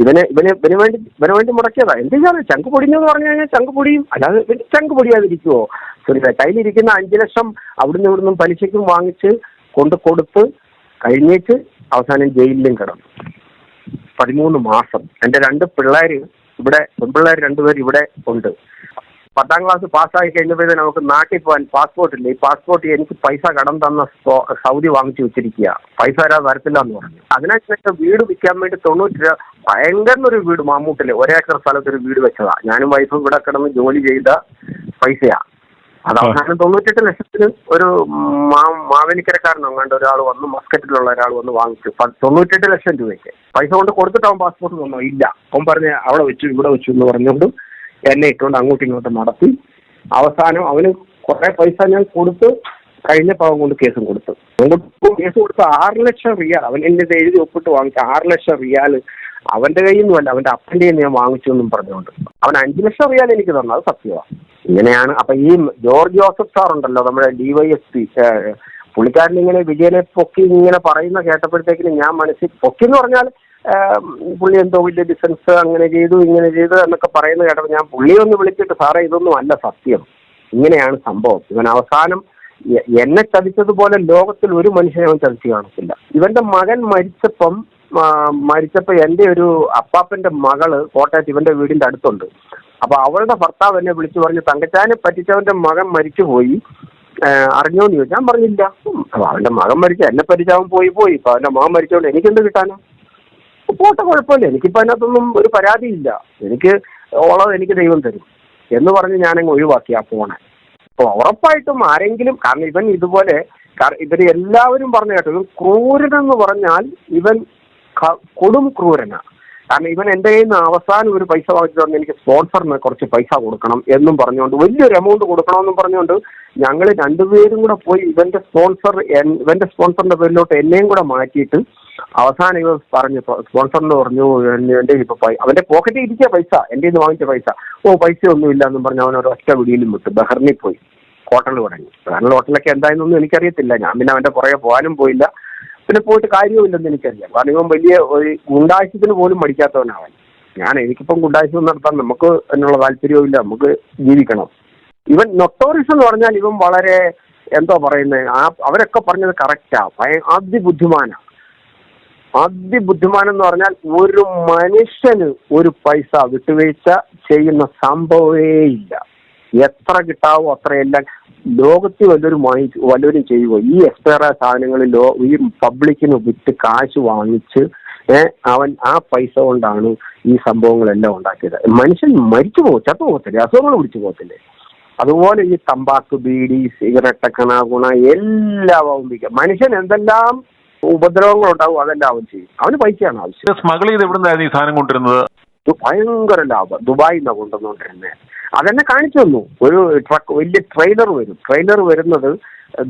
ഇവന് ഇവന് ഇവന് വേണ്ടി ഇവന് വേണ്ടി മുടക്കിയതാ. എന്ത് ചെയ്യാറ് ചങ്ക് പൊടിഞ്ഞെന്ന് പറഞ്ഞു കഴിഞ്ഞാൽ ചങ്ക് പൊടിയും അല്ലാതെ ചങ്ക് പൊടിയാതിരിക്കുവോ? ശരി കയ്യിലിരിക്കുന്ന അഞ്ചു ലക്ഷം അവിടുന്ന് ഇവിടുന്ന് പലിശയ്ക്കും വാങ്ങിച്ച് കൊണ്ട് കൊടുത്ത് കഴിഞ്ഞേച്ച് അവസാനം ജയിലിലും കിടന്നു. പതിമൂന്ന് മാസം. എന്റെ രണ്ട് പിള്ളേർ ഇവിടെ പെൺപിള്ളേർ രണ്ടുപേർ ഇവിടെ ഉണ്ട്. പത്താം ക്ലാസ് പാസ്സായി കഴിഞ്ഞപ്പോഴേ നമുക്ക് നാട്ടിൽ പോകാൻ പാസ്പോർട്ട് ഇല്ല. ഈ പാസ്പോർട്ട് എനിക്ക് പൈസ കടം തന്ന സൗദി വാങ്ങിച്ചു വെച്ചിരിക്കുക പൈസ വരാതെ വരത്തില്ല എന്ന് പറഞ്ഞു. അതിനനുസരിച്ച് വീട് വിൽക്കാൻ വേണ്ടി തൊണ്ണൂറ്റി ര- ഭയങ്കര ഒരു വീട് മാമ്മൂട്ടിൽ. ഒരേക്കർ സ്ഥലത്ത് ഒരു വീട് വെച്ചതാ. ഞാനും വൈഫും ഇവിടെ കിടന്ന് ജോലി ചെയ്ത പൈസയാ. അത് അവസാനം തൊണ്ണൂറ്റെട്ട് ലക്ഷത്തിന് ഒരു മാ- മാവേലിക്കരക്കാരൻ അങ്ങാണ്ട് ഒരാൾ വന്ന് മസ്കറ്റിലുള്ള ഒരാൾ വന്ന് വാങ്ങിച്ചു. തൊണ്ണൂറ്റെട്ട് ലക്ഷം രൂപയ്ക്ക്. പൈസ കൊണ്ട് കൊടുത്തിട്ട് അവൻ പാസ്പോർട്ട് തന്നോ? ഇല്ല. അവൻ പറഞ്ഞ അവിടെ വെച്ചു ഇവിടെ വെച്ചു എന്ന് പറഞ്ഞുകൊണ്ട് എന്നെ ഇട്ടുകൊണ്ട് അങ്ങോട്ടും ഇങ്ങോട്ടും നടത്തി. അവസാനം അവന് കുറെ പൈസ ഞാൻ കൊടുത്ത് കഴിഞ്ഞ പാവം കൊണ്ട് കേസും കൊടുത്തു. കേസ് കൊടുത്ത് ആറ് ലക്ഷം റിയാൽ. അവൻ എന്റെ എഴുതി ഒപ്പിട്ട് വാങ്ങിച്ച ആറ് ലക്ഷം റിയാൽ അവന്റെ കയ്യിൽ നിന്നും അല്ല അവന്റെ അപ്പന്റെ കയ്യിൽ ഞാൻ വാങ്ങിച്ചു എന്നും പറഞ്ഞുകൊണ്ട്. അവൻ അഞ്ചു ലക്ഷം റിയാൽ എനിക്ക് തന്നു അത് സത്യമാണ് ഇങ്ങനെയാണ് അപ്പൊ ഈ ജോർജ് ജോസഫ് സാർ ഉണ്ടല്ലോ നമ്മുടെ ഡിവൈഎസ്പി പുള്ളിക്കാരൻ ഇങ്ങനെ വിജയനെ പൊക്കി ഇങ്ങനെ പറയുന്ന കേട്ടപ്പോഴത്തേക്കിനും ഞാൻ മനസ്സിൽ പൊക്കി എന്ന് പറഞ്ഞാൽ പുള്ളി എന്തോ വലിയ ഡിസൻസ് അങ്ങനെ ചെയ്തു ഇങ്ങനെ ചെയ്തു എന്നൊക്കെ പറയുന്ന കേട്ടപ്പോൾ ഞാൻ പുള്ളിയെ ഒന്ന് വിളിച്ചിട്ട് സാറേ ഇതൊന്നും അല്ല സത്യം. ഇങ്ങനെയാണ് സംഭവം. ഇവൻ അവസാനം എന്നെ ചതിച്ചതുപോലെ ലോകത്തിൽ ഒരു മനുഷ്യനെ അവൻ ചതിച്ചു കാണത്തില്ല. ഇവന്റെ മകൻ മരിച്ചപ്പം മരിച്ചപ്പോ എന്റെ ഒരു അപ്പാപ്പന്റെ മകൾ കോട്ടയത്ത് ഇവന്റെ വീടിന്റെ അടുത്തുണ്ട്. അപ്പൊ അവളുടെ ഭർത്താവ് എന്നെ വിളിച്ചു പറഞ്ഞു തങ്കച്ചാനെ പറ്റിച്ചവന്റെ മകൻ മരിച്ചുപോയി. അറിഞ്ഞോ എന്ന് ചോദിച്ചു. പറഞ്ഞില്ല. അപ്പൊ അവന്റെ മകൻ മരിച്ച എന്നെ പറ്റിച്ചവൻ പോയി പോയി. ഇപ്പൊ അവന്റെ മകൻ മരിച്ചോണ്ട് എനിക്കെന്ത് കിട്ടാനോ? പോട്ടെ കുഴപ്പമില്ല. എനിക്കിപ്പോ അതിനകത്തൊന്നും ഒരു പരാതിയില്ല. എനിക്ക് ഓളത് എനിക്ക് ദൈവം തരും എന്ന് പറഞ്ഞ് ഞാനങ്ങ് ഒഴിവാക്കി ആ ഫോണെ. അപ്പൊ ഉറപ്പായിട്ടും ആരെങ്കിലും കാരണം ഇവൻ ഇതുപോലെ ഇവർ എല്ലാവരും പറഞ്ഞു കേട്ടോ ഇവൻ ക്രൂരനെന്ന് പറഞ്ഞാൽ ഇവൻ കൊടും ക്രൂരനാ. കാരണം ഇവൻ എന്റെ കയ്യിൽ നിന്ന് അവസാനം ഒരു പൈസ വാങ്ങിച്ചു പറഞ്ഞ് എനിക്ക് സ്പോൺസറിന് കുറച്ച് പൈസ കൊടുക്കണം എന്നും പറഞ്ഞുകൊണ്ട് വലിയൊരു എമൗണ്ട് കൊടുക്കണമെന്നും പറഞ്ഞുകൊണ്ട് ഞങ്ങൾ രണ്ടുപേരും കൂടെ പോയി ഇവന്റെ സ്പോൺസർ ഇവന്റെ സ്പോൺസറിന്റെ പേരിലോട്ട് എന്നെയും കൂടെ മാറ്റിയിട്ട് അവസാനം ഇവ പറഞ്ഞു സ്പോൺസറിന് പറഞ്ഞു എന്റെ ഇപ്പൊ അവന്റെ പോക്കറ്റിൽ ഇരിക്കുക പൈസ എന്റെ നിന്ന് വാങ്ങിച്ച പൈസ. ഓ പൈസ ഒന്നും ഇല്ല എന്നും പറഞ്ഞ് അവൻ ഒരു ഒറ്റ വിടിയിലും വിട്ടു. ബഹറിനിൽ പോയി. ഹോട്ടലിൽ തുടങ്ങി. ബഹറിൽ ഹോട്ടലൊക്കെ എന്തായെന്നൊന്നും എനിക്കറിയത്തില്ല. ഞാൻ പിന്നെ അവന്റെ പുറകെ പോകാനും പോയില്ല. പിന്നെ പോയിട്ട് കാര്യമില്ലെന്ന് എനിക്കറിയാം. കാരണം ഇവൻ വലിയ ഒരു ഗുണ്ടാഴ്ചത്തിന് പോലും മടിക്കാത്തവനാവൻ ഞാൻ എനിക്കിപ്പം ഗുണ്ടാഴ്ച നടത്താൻ നമുക്ക് എന്നുള്ള താല്പര്യവും ഇല്ല നമുക്ക് ജീവിക്കണം. ഇവൻ നൊട്ടോറിസ് എന്ന് പറഞ്ഞാൽ ഇവൻ വളരെ എന്തോ പറയുന്നത്? ആ അവരൊക്കെ പറഞ്ഞത് കറക്റ്റാ അതിബുദ്ധിമാനാ. അതിബുദ്ധിമാനം എന്ന് പറഞ്ഞാൽ ഒരു മനുഷ്യന് ഒരു പൈസ വിട്ടുവീഴ്ച ചെയ്യുന്ന സംഭവമേ ഇല്ല. എത്ര കിട്ടാവോ അത്രയെല്ലാം ലോകത്തിൽ വല്ലവരും വാങ്ങിച്ച് വല്ലവരും ചെയ്യുമോ ഈ എക്സ്പയർ ആയ സാധനങ്ങൾ ലോ ഈ പബ്ലിക്കിന് വിറ്റ് കാശ് വാങ്ങിച്ച് അവൻ ആ പൈസ കൊണ്ടാണ് ഈ സംഭവങ്ങളെല്ലാം ഉണ്ടാക്കിയത്. മനുഷ്യൻ മരിച്ചു പോകും ചത്തു പോകത്തില്ലേ? അസുഖങ്ങൾ പിടിച്ചു പോകത്തില്ലേ? അതുപോലെ ഈ തമ്പാക്ക് ബീഡി സിഗരറ്റ് കണാകുണ എല്ലാം അവൻ വിൽക്കാം. മനുഷ്യൻ എന്തെല്ലാം ഉപദ്രവങ്ങൾ ഉണ്ടാവും അതെല്ലാം അവൻ ചെയ്യും. അവന് പൈസയാണ് ആവശ്യം. സ്മഗിൾ ചെയ്ത് എവിടുന്നായിരുന്നു ഈ സാധനം കൊണ്ടിരുന്നത് ഭയങ്കര ലാഭം. ദുബായിൽ നിന്നാണ് കൊണ്ടുവന്നുകൊണ്ടിരുന്നത് അതെന്നെ കാണിച്ചു തന്നു. ഒരു ട്രക്ക് വലിയ ട്രെയിലർ വരും. ട്രെയിലർ വരുന്നത്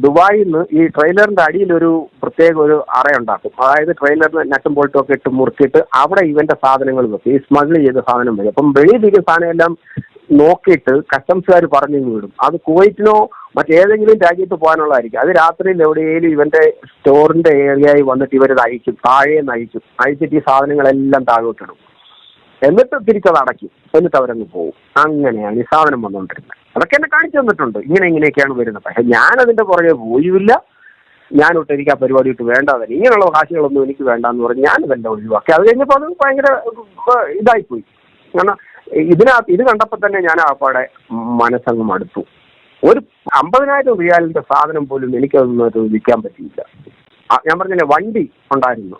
ദുബായിൽ നിന്ന് ഈ ട്രെയിലറിന്റെ അടിയിൽ ഒരു പ്രത്യേക ഒരു അറയുണ്ടാക്കും. അതായത് ട്രെയിലറിന് നട്ടും ബോൾട്ടും ഒക്കെ ഇട്ട് മുറുക്കിയിട്ട് അവിടെ ഇവന്റെ സാധനങ്ങൾ വെക്കും. ഈ സ്മഗിൾ ചെയ്ത സാധനം വരും അപ്പം വെളിയിലിരിക്കുന്ന സാധനം എല്ലാം നോക്കിയിട്ട് കസ്റ്റംസുകാർ പറഞ്ഞു വിടും. അത് കുവൈറ്റിനോ മറ്റേതെങ്കിലും രാജ്യത്ത് പോകാനുള്ളതായിരിക്കും. അത് രാത്രിയിൽ എവിടെയെങ്കിലും ഇവന്റെ സ്റ്റോറിന്റെ ഏരിയയിൽ വന്നിട്ട് ഇവരത് അയക്കും. താഴെ നയിക്കും അയച്ചിട്ട് ഈ സാധനങ്ങളെല്ലാം താഴോട്ടിടും. എന്നിട്ട് തിരിച്ചത് അടയ്ക്കും. എന്നിട്ട് അവരങ്ങ് പോകും അങ്ങനെയാണ് ഈ സാധനം വന്നുകൊണ്ടിരുന്നത് അതൊക്കെ എന്നെ കാണിച്ചു തന്നിട്ടുണ്ട്. ഇങ്ങനെ ഇങ്ങനെയൊക്കെയാണ് വരുന്നത്. പക്ഷെ ഞാൻ അതിന്റെ പുറകെ പോയില്ല. ഞാൻ ഒട്ട് എനിക്ക് ആ പരിപാടി ഇട്ട് വേണ്ട തന്നെ ഇങ്ങനെയുള്ള കാശികളൊന്നും എനിക്ക് വേണ്ടെന്ന് പറഞ്ഞ് ഞാൻ ഇതെല്ലാം ഒഴിവാക്കി. അത് കഴിഞ്ഞപ്പോൾ അത് ഭയങ്കര ഇതായിപ്പോയി. കാരണം ഇതിനകത്ത് ഇത് കണ്ടപ്പോൾ തന്നെ ഞാൻ ആ മനസ്സങ്ങ് മടുത്തു. ഒരു അമ്പതിനായിരം റിയാലിന്റെ സാധനം പോലും എനിക്കതൊന്നും വിൽക്കാൻ പറ്റിയില്ല. ഞാൻ പറഞ്ഞില്ലേ വണ്ടി ഉണ്ടായിരുന്നു.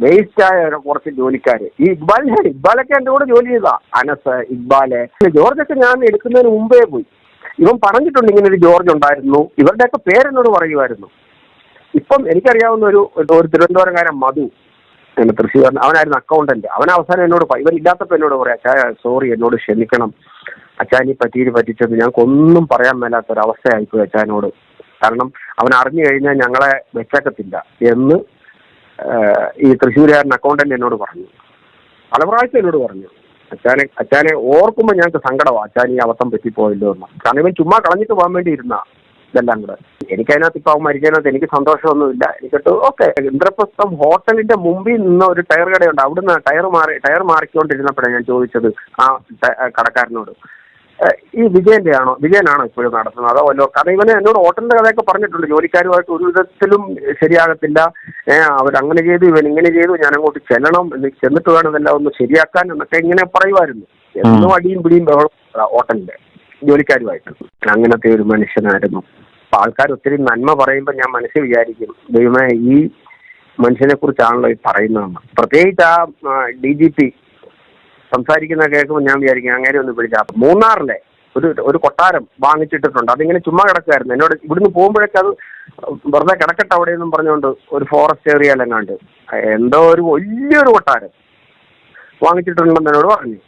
വേസ്റ്റ് ആയ കുറച്ച് ജോലിക്കാര്. ഈ ഇക്ബാൽ ഇക്ബാലൊക്കെ എന്റെ കൂടെ ജോലി ചെയ്താ. അനസ് ഇക്ബാൽ. ജോർജൊക്കെ ഞാൻ എടുക്കുന്നതിന് മുമ്പേ പോയി. ഇവൻ പറഞ്ഞിട്ടുണ്ട് ഇങ്ങനെ ഒരു ജോർജ് ഉണ്ടായിരുന്നു. ഇവരുടെയൊക്കെ പേരെന്നോട് പറയുമായിരുന്നു. ഇപ്പം എനിക്കറിയാവുന്ന ഒരു ഒരു തിരുവനന്തപുരംകാരൻ മധു. എന്നെ തൃശ്ശൂർ അവനായിരുന്നു അക്കൗണ്ടന്റ് അവൻ അവസാനം എന്നോട് ഇല്ലാത്തപ്പോ എന്നോട് പറയാം അച്ഛാ സോറി എന്നോട് ക്ഷമിക്കണം. അച്ഛാനി പറ്റീര് പറ്റിച്ചത് ഞങ്ങൾക്ക് ഒന്നും പറയാൻ മേലാത്ത ഒരു അവസ്ഥയായിപ്പോയി അച്ഛാനോട് കാരണം അവൻ അറിഞ്ഞു കഴിഞ്ഞാൽ ഞങ്ങളെ വെച്ചേക്കത്തില്ല. എന്ന് ഈ തൃശ്ശൂരുകാരൻ അക്കൗണ്ടന്റ് എന്നോട് പറഞ്ഞു. പല പ്രാവശ്യം എന്നോട് പറഞ്ഞു അച്ഛനെ അച്ഛനെ ഓർക്കുമ്പോൾ ഞങ്ങൾക്ക് സങ്കടമാണ് അച്ഛാൻ ഈ അബദ്ധം പറ്റിപ്പോയല്ലോ എന്ന്. കാരണം ഇവൻ ചുമ്മാ കളഞ്ഞിട്ട് പോകാൻ വേണ്ടി ഇരുന്ന ഇതെല്ലാം കൂടെ. എനിക്കതിനകത്ത് ഇപ്പൊ മരിക്കാനകത്ത് എനിക്ക് സന്തോഷമൊന്നുമില്ല. എനിക്കിട്ട് ഓക്കെ. ഇന്ദ്രപ്രസ്ഥം ഹോട്ടലിന്റെ മുമ്പിൽ നിന്ന് ഒരു ടയർ കടയുണ്ട്. അവിടുന്ന് ടയർ മാറി ടയർ മാറിക്കൊണ്ടിരുന്നപ്പോഴാണ് ഞാൻ ചോദിച്ചത് ആ കടക്കാരനോട്. ഈ വിജയന്റെ ആണോ വിജയനാണോ ഇപ്പോഴും നടത്തുന്നത്? അതോ വല്ലോ കാരണം ഇവനെ എന്നോട് ഓട്ടന്റെ കഥയൊക്കെ പറഞ്ഞിട്ടുണ്ട്. ജോലിക്കാരുമായിട്ട് ഒരു വിധത്തിലും ശരിയാകത്തില്ല. ഏഹ് അവരങ്ങനെ ചെയ്തു ഇവൻ ഇങ്ങനെ ചെയ്തു ഞാൻ അങ്ങോട്ട് ചെല്ലണം ചെന്നിട്ട് വേണം ഇതെല്ലാം ഒന്ന് ശരിയാക്കാൻ എന്നൊക്കെ ഇങ്ങനെ പറയുമായിരുന്നു. എന്നും അടിയും പിടിയും ഹോട്ടലിന്റെ ജോലിക്കാരുമായിട്ട്. അങ്ങനത്തെ ഒരു മനുഷ്യനായിരുന്നു. അപ്പൊ ആൾക്കാർ ഒത്തിരി നന്മ പറയുമ്പോൾ ഞാൻ മനസ്സിൽ വിചാരിക്കും ദൈവമേ ഈ മനുഷ്യനെ കുറിച്ചാണല്ലോ ഈ പറയുന്നതെന്ന്. പ്രത്യേകിച്ച് ആ ഡി ജി പി സംസാരിക്കുന്ന കേൾക്കുമ്പോൾ ഞാൻ വിചാരിക്കും അങ്ങനെ ഒന്ന് വിളിക്കാം മൂന്നാറിലെ ഒരു ഒരു കൊട്ടാരം വാങ്ങിച്ചിട്ടിട്ടുണ്ട്. അതിങ്ങനെ ചുമ്മാ കിടക്കുമായിരുന്നു എന്നോട് ഇവിടുന്ന് പോകുമ്പോഴൊക്കെ അത് വെറുതെ കിടക്കട്ടെ അവിടെ എന്നും പറഞ്ഞുകൊണ്ട് ഒരു ഫോറസ്റ്റ് ഏരിയയിലെങ്ങാണ്ട് എന്തോ ഒരു വലിയൊരു കൊട്ടാരം വാങ്ങിച്ചിട്ടുണ്ടെന്ന് എന്നോട് പറഞ്ഞു.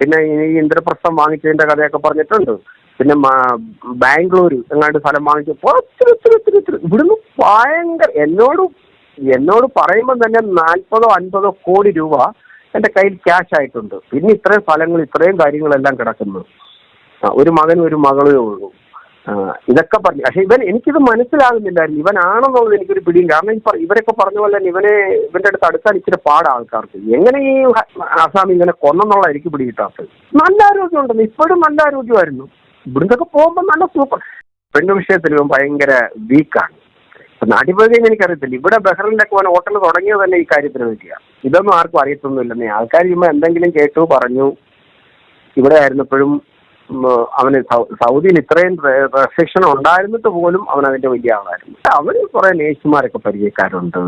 പിന്നെ ഈ ഇന്ദ്രപ്രസ്ഥം വാങ്ങിച്ചതിന്റെ കഥയൊക്കെ പറഞ്ഞിട്ടുണ്ട്. പിന്നെ ബാംഗ്ലൂര് എങ്ങാണ്ട് സ്ഥലം വാങ്ങിച്ചപ്പോൾ ഒത്തിരി ഒത്തിരി ഒത്തിരി ഒത്തിരി. ഇവിടുന്ന് ഭയങ്കര എന്നോട് എന്നോട് പറയുമ്പോൾ തന്നെ നാൽപ്പതോ അൻപതോ കോടി രൂപ എന്റെ കയ്യിൽ ക്യാഷ് ആയിട്ടുണ്ട്. പിന്നെ ഇത്രയും ഫലങ്ങൾ ഇത്രയും കാര്യങ്ങളെല്ലാം കിടക്കുന്നു. ഒരു മകനും ഒരു മകളേ ഉള്ളൂ. ഇതൊക്കെ പറഞ്ഞു പക്ഷെ ഇവൻ എനിക്കിത് മനസ്സിലാകുന്നില്ലായിരുന്നു. ഇവനാണെന്നുള്ളത് എനിക്കൊരു പിടിയും കാരണം ഇവരൊക്കെ പറഞ്ഞ പോലെ തന്നെ ഇവനെ ഇവന്റെ അടുത്ത് അടുക്കാൻ ഇച്ചിരി പാടാ ആൾക്കാർക്ക്. എങ്ങനെ ഈ ആസാമി ഇങ്ങനെ കൊന്നെന്നുള്ള എനിക്ക് പിടികിട്ടാത്തത്? നല്ല ആരോഗ്യം ഉണ്ടെന്ന് ഇപ്പോഴും നല്ല ആരോഗ്യമായിരുന്നു. ഇവിടുന്നൊക്കെ പോകുമ്പോൾ നല്ല സൂപ്പർ. പെണ്ണു വിഷയത്തിൽ ഇവൻ ഭയങ്കര വീക്കാണ് നാട്ടിൽ എനിക്കറിയത്തില്ല. ഇവിടെ ബഹ്റിനിലൊക്കെ ഒക്കെ ഹോട്ടൽ തുടങ്ങിയത് തന്നെ ഈ കാര്യത്തിന് വേണ്ടിയാണ് ഇതൊന്നും ആർക്കും അറിയത്തൊന്നുമില്ലെന്നേ. ആൾക്കാർ ചുമ്മാ എന്തെങ്കിലും കേട്ടു പറഞ്ഞു. ഇവിടെ ആയിരുന്നപ്പോഴും അവന് സൗദിയിൽ ഇത്രയും റെസ്ട്രിക്ഷൻ ഉണ്ടായിരുന്നിട്ട് പോലും അവൻ അതിന്റെ വലിയ ആളായിരുന്നു. അവന് കുറെ നേഴ്സുമാരൊക്കെ പരിചയക്കാരുണ്ട്.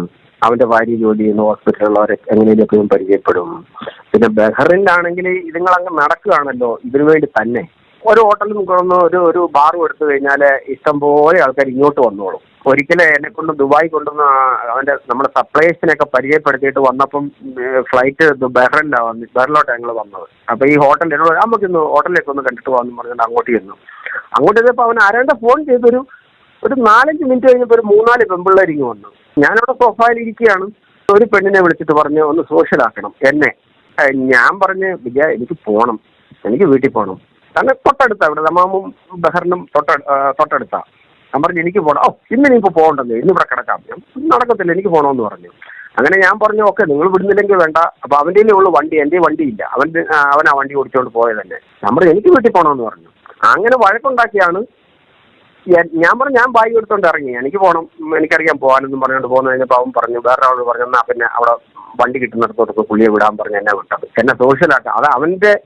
അവന്റെ ഭാര്യ ജോലി ചെയ്യുന്ന ഹോസ്പിറ്റലുള്ളവരെ എങ്ങനെയൊക്കെ പരിചയപ്പെടും. പിന്നെ ബഹ്റിനിലാണെങ്കിൽ ഇതുങ്ങൾ അങ്ങ് നടക്കുകയാണല്ലോ. ഇതിനു വേണ്ടി തന്നെ. ഒരു ഹോട്ടലിൽ തുറന്ന് ഒരു ഒരു ബാറും എടുത്തു കഴിഞ്ഞാൽ ഇഷ്ടംപോലെ ആൾക്കാർ ഇങ്ങോട്ട് വന്നോളും. ഒരിക്കലും എന്നെ കൊണ്ട് ദുബായ് കൊണ്ടുവന്ന അവന്റെ നമ്മുടെ സപ്ലൈസിനൊക്കെ പരിചയപ്പെടുത്തിയിട്ട് വന്നപ്പം ഫ്ലൈറ്റ് ബഹ്റിനിലാണ് വന്ന് ബഹ്റിലോട്ട് ഞങ്ങൾ വന്നത്. അപ്പൊ ഈ ഹോട്ടലിൽ എന്നോട് നമുക്ക് ഇന്ന് ഹോട്ടലിലേക്ക് ഒന്ന് കണ്ടിട്ട് പോകാമെന്ന് പറഞ്ഞിട്ട് അങ്ങോട്ട് ചെന്നു. അങ്ങോട്ട് ചെന്നപ്പോൾ അവൻ ആരാണ്ട് ഫോൺ ചെയ്തൊരു ഒരു നാലഞ്ച് മിനിറ്റ് കഴിഞ്ഞപ്പോൾ ഒരു മൂന്നാൽ പെമ്പിള്ളേരിങ്ങ് വന്നു. ഞാനവിടെ സോഫയിൽ ഇരിക്കുകയാണ്. ഒരു പെണ്ണിനെ വിളിച്ചിട്ട് പറഞ്ഞു ഒന്ന് സോഷ്യൽ ആക്കണം. എന്നെ. ഞാൻ പറഞ്ഞ് വിജയ എനിക്ക് പോകണം എനിക്ക് വീട്ടിൽ പോകണം കാരണം തൊട്ടടുത്ത ഇവിടെ ദമാമും ബഹറിനും തൊട്ട തൊട്ടടുത്ത. ഞാൻ പറഞ്ഞു എനിക്ക് പോകണം ഓ ഇന്ന് ഇനിയിപ്പോൾ പോകണ്ടെന്ന് ഇന്ന് ഇവിടെ കിടക്കാം. ഞാൻ നടക്കത്തില്ല. എനിക്ക് പോകണമെന്ന് പറഞ്ഞു. അങ്ങനെ ഞാൻ പറഞ്ഞു ഓക്കെ നിങ്ങൾ വിടുന്നില്ലെങ്കിൽ വേണ്ട. അപ്പൊ അവന്റെ ഉള്ള വണ്ടി. എന്റെ വണ്ടിയില്ല അവൻ അവൻ ആ വണ്ടി ഓടിച്ചുകൊണ്ട് പോയത് തന്നെ ഞാൻ പറഞ്ഞു എനിക്ക് വീട്ടിൽ പോകണമെന്ന് പറഞ്ഞു. അങ്ങനെ വഴക്കുണ്ടാക്കിയാണ് ഞാൻ- പറഞ്ഞു ഞാൻ ബാഗ് എടുത്തോണ്ട് ഇറങ്ങി. എനിക്ക് പോകണം എനിക്കറിയാം പോകാനെന്നും പറഞ്ഞുകൊണ്ട് പോകുന്ന കഴിഞ്ഞപ്പോൾ അവൻ പറഞ്ഞു വേറെ ആളോട് പറഞ്ഞു എന്നാ പിന്നെ അവിടെ വണ്ടി കിട്ടുന്നിടത്തോട്ട് പുള്ളിയെ വിടാൻ പറഞ്ഞു എന്നെ വിട്ടത്. എന്നെ സോഷ്യലാക്കാം അത് അവന്റെ